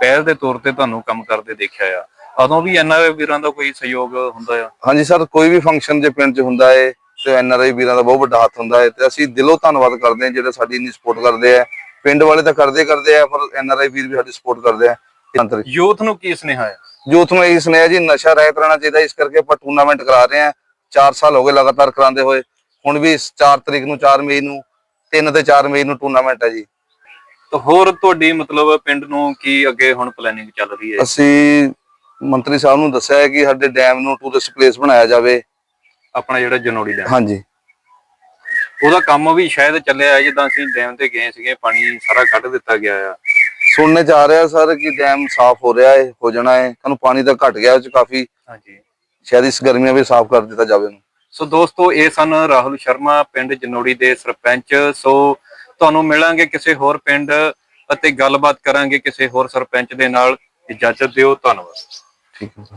ਪਹਿਲ ਦੇ ਤੌਰ ਤੇ ਤੁਹਾਨੂੰ ਕੰਮ ਕਰਦੇ ਦੇਖਿਆ ਆ। ਉਦੋਂ ਵੀ ਐਨਆਰਆਈ ਵੀਰਾਂ ਦਾ ਕੋਈ ਸਹਿਯੋਗ ਹੁੰਦਾ ਆ? ਹਾਂਜੀ ਸਰ ਕੋਈ ਵੀ ਫੰਕਸ਼ਨ ਜੇ ਪਿੰਡ 'ਚ ਹੁੰਦਾ ਹੈ ਤੇ ਐਨਆਰਆਈ ਵੀਰਾਂ ਦਾ ਬਹੁਤ ਵੱਡਾ ਹੱਥ ਹੁੰਦਾ ਹੈ ਤੇ ਅਸੀਂ ਦਿਲੋਂ ਧੰਨਵਾਦ ਕਰਦੇ ਹਾਂ ਜਿਹੜੇ ਸਾਡੀ ਇੰਨੀ ਸਪੋਰਟ ਕਰਦੇ ਆ। ਪਿੰਡ ਵਾਲੇ ਤਾਂ ਕਰਦੇ ਕਰਦੇ ਆ ਪਰ ਐਨਆਰਆਈ ਵੀਰ ਵੀ ਸਾਡੀ ਸਪੋਰਟ ਕਰਦੇ ਆ। ਯੂਥ ਨੂੰ ਕੀ ਸੁਨੇਹਾ ਆ ਯੂਥ ਨੂੰ ਇਹ ਸੁਨੇਹਾ ਜੀ ਨਸ਼ਾ ਰਹਿਤ ਰਹਿਣਾ ਚਾਹੀਦਾ ਇਸ ਕਰਕੇ ਆਪਾਂ ਟੂਰਨਾਮੈਂਟ ਕਰਾ ਰਹੇ ਹਾਂ। 4 ਸਾਲ ਹੋ ਗਏ ਲਗਾਤਾਰ ਕਰਾਉਂਦੇ ਹੋਏ। ਹੁਣ ਵੀ 4 ਤਰੀਕ ਨੂੰ 4 ਮਈ ਨੂੰ 3 ਤੇ 4 ਮਈ ਨੂੰ ਟੂਰਨਾਮੈਂਟ ਹੈ ਜੀ। ਤਾਂ ਹੋਰ ਤੁਹਾਡੀ ਮਤਲਬ ਪਿੰਡ ਨੂੰ ਕੀ ਅੱਗੇ ਹੁਣ ਪਲੈਨਿੰਗ ਚੱਲ ਰਹੀ ਹੈ? ਅਸੀਂ ਮੰਤਰੀ ਸਾਹਿਬ ਨੂੰ ਦੱਸਿਆ ਹੈ ਕਿ ਸਾਡੇ ਡੈਮ ਨੂੰ ਟੂਰਿਸਟ ਪਲੇਸ ਬਣਾਇਆ ਜਾਵੇ। ਆਪਣਾ ਜਿਹੜਾ ਜਨੋੜੀ ਡੈਮ ਹਾਂਜੀ। ਉਹਦਾ ਕੰਮ ਵੀ ਸ਼ਾਇਦ ਚੱਲਿਆ ਹੈ ਜਿੱਦਾਂ ਅਸੀਂ ਡੈਮ ਤੇ ਗਏ ਸੀਗੇ ਪਾਣੀ ਸਾਰਾ ਕੱਢ ਦਿੱਤਾ ਗਿਆ ਆ। ਸੁਣਨੇ ਚ ਆ ਰਿਹਾ ਸਰ ਕਿ ਡੈਮ ਸਾਫ਼ ਹੋ ਰਿਹਾ ਹੈ ਹੋ ਜਾਣਾ ਹੈ ਤੁਹਾਨੂੰ ਪਾਣੀ ਤਾਂ ਘਟ ਗਿਆ ਉਹ ਚ ਕਾਫੀ ਹਾਂਜੀ। ਸ਼ਾਇਦ ਇਸ ਗਰਮੀਆਂ ਵਿੱਚ ਸਾਫ਼ ਕਰ ਦਿੱਤਾ ਜਾਵੇ ਉਹਨੂੰ। ਸੋ ਦੋਸਤੋ ਇਹ ਸਨ ਰਾਹੁਲ ਸ਼ਰਮਾ ਪਿੰਡ ਜਨੋੜੀ ਦੇ ਸਰਪੰਚ। ਸੋ ਤੁਹਾਨੂੰ ਮਿਲਾਂਗੇ ਕਿਸੇ ਹੋਰ ਪਿੰਡ ਅਤੇ ਗੱਲਬਾਤ ਕਰਾਂਗੇ ਕਿਸੇ ਹੋਰ ਸਰਪੰਚ ਦੇ ਨਾਲ। ਇਜਾਜ਼ਤ ਦਿਓ ਧੰਨਵਾਦ। ਠੀਕ ਹੈ ਸਰ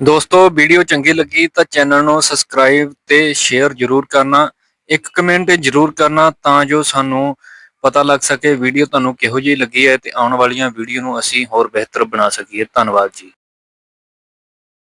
ਦੋਸਤੋ, ਵੀਡੀਓ ਚੰਗੀ ਲੱਗੀ ਤਾਂ ਚੈਨਲ ਨੂੰ ਸਬਸਕ੍ਰਾਈਬ ਤੇ ਸ਼ੇਅਰ ਜ਼ਰੂਰ ਕਰਨਾ। ਇੱਕ ਕਮੈਂਟ ਜ਼ਰੂਰ ਕਰਨਾ ਤਾਂ ਜੋ ਸਾਨੂੰ ਪਤਾ ਲੱਗ ਸਕੇ ਵੀਡੀਓ ਤੁਹਾਨੂੰ ਕਿਹੋ ਜਿਹੀ ਲੱਗੀ ਹੈ ਤੇ ਆਉਣ ਵਾਲੀਆਂ ਵੀਡੀਓ ਨੂੰ ਅਸੀਂ ਹੋਰ ਬਿਹਤਰ ਬਣਾ ਸਕੀਏ। ਧੰਨਵਾਦ ਜੀ।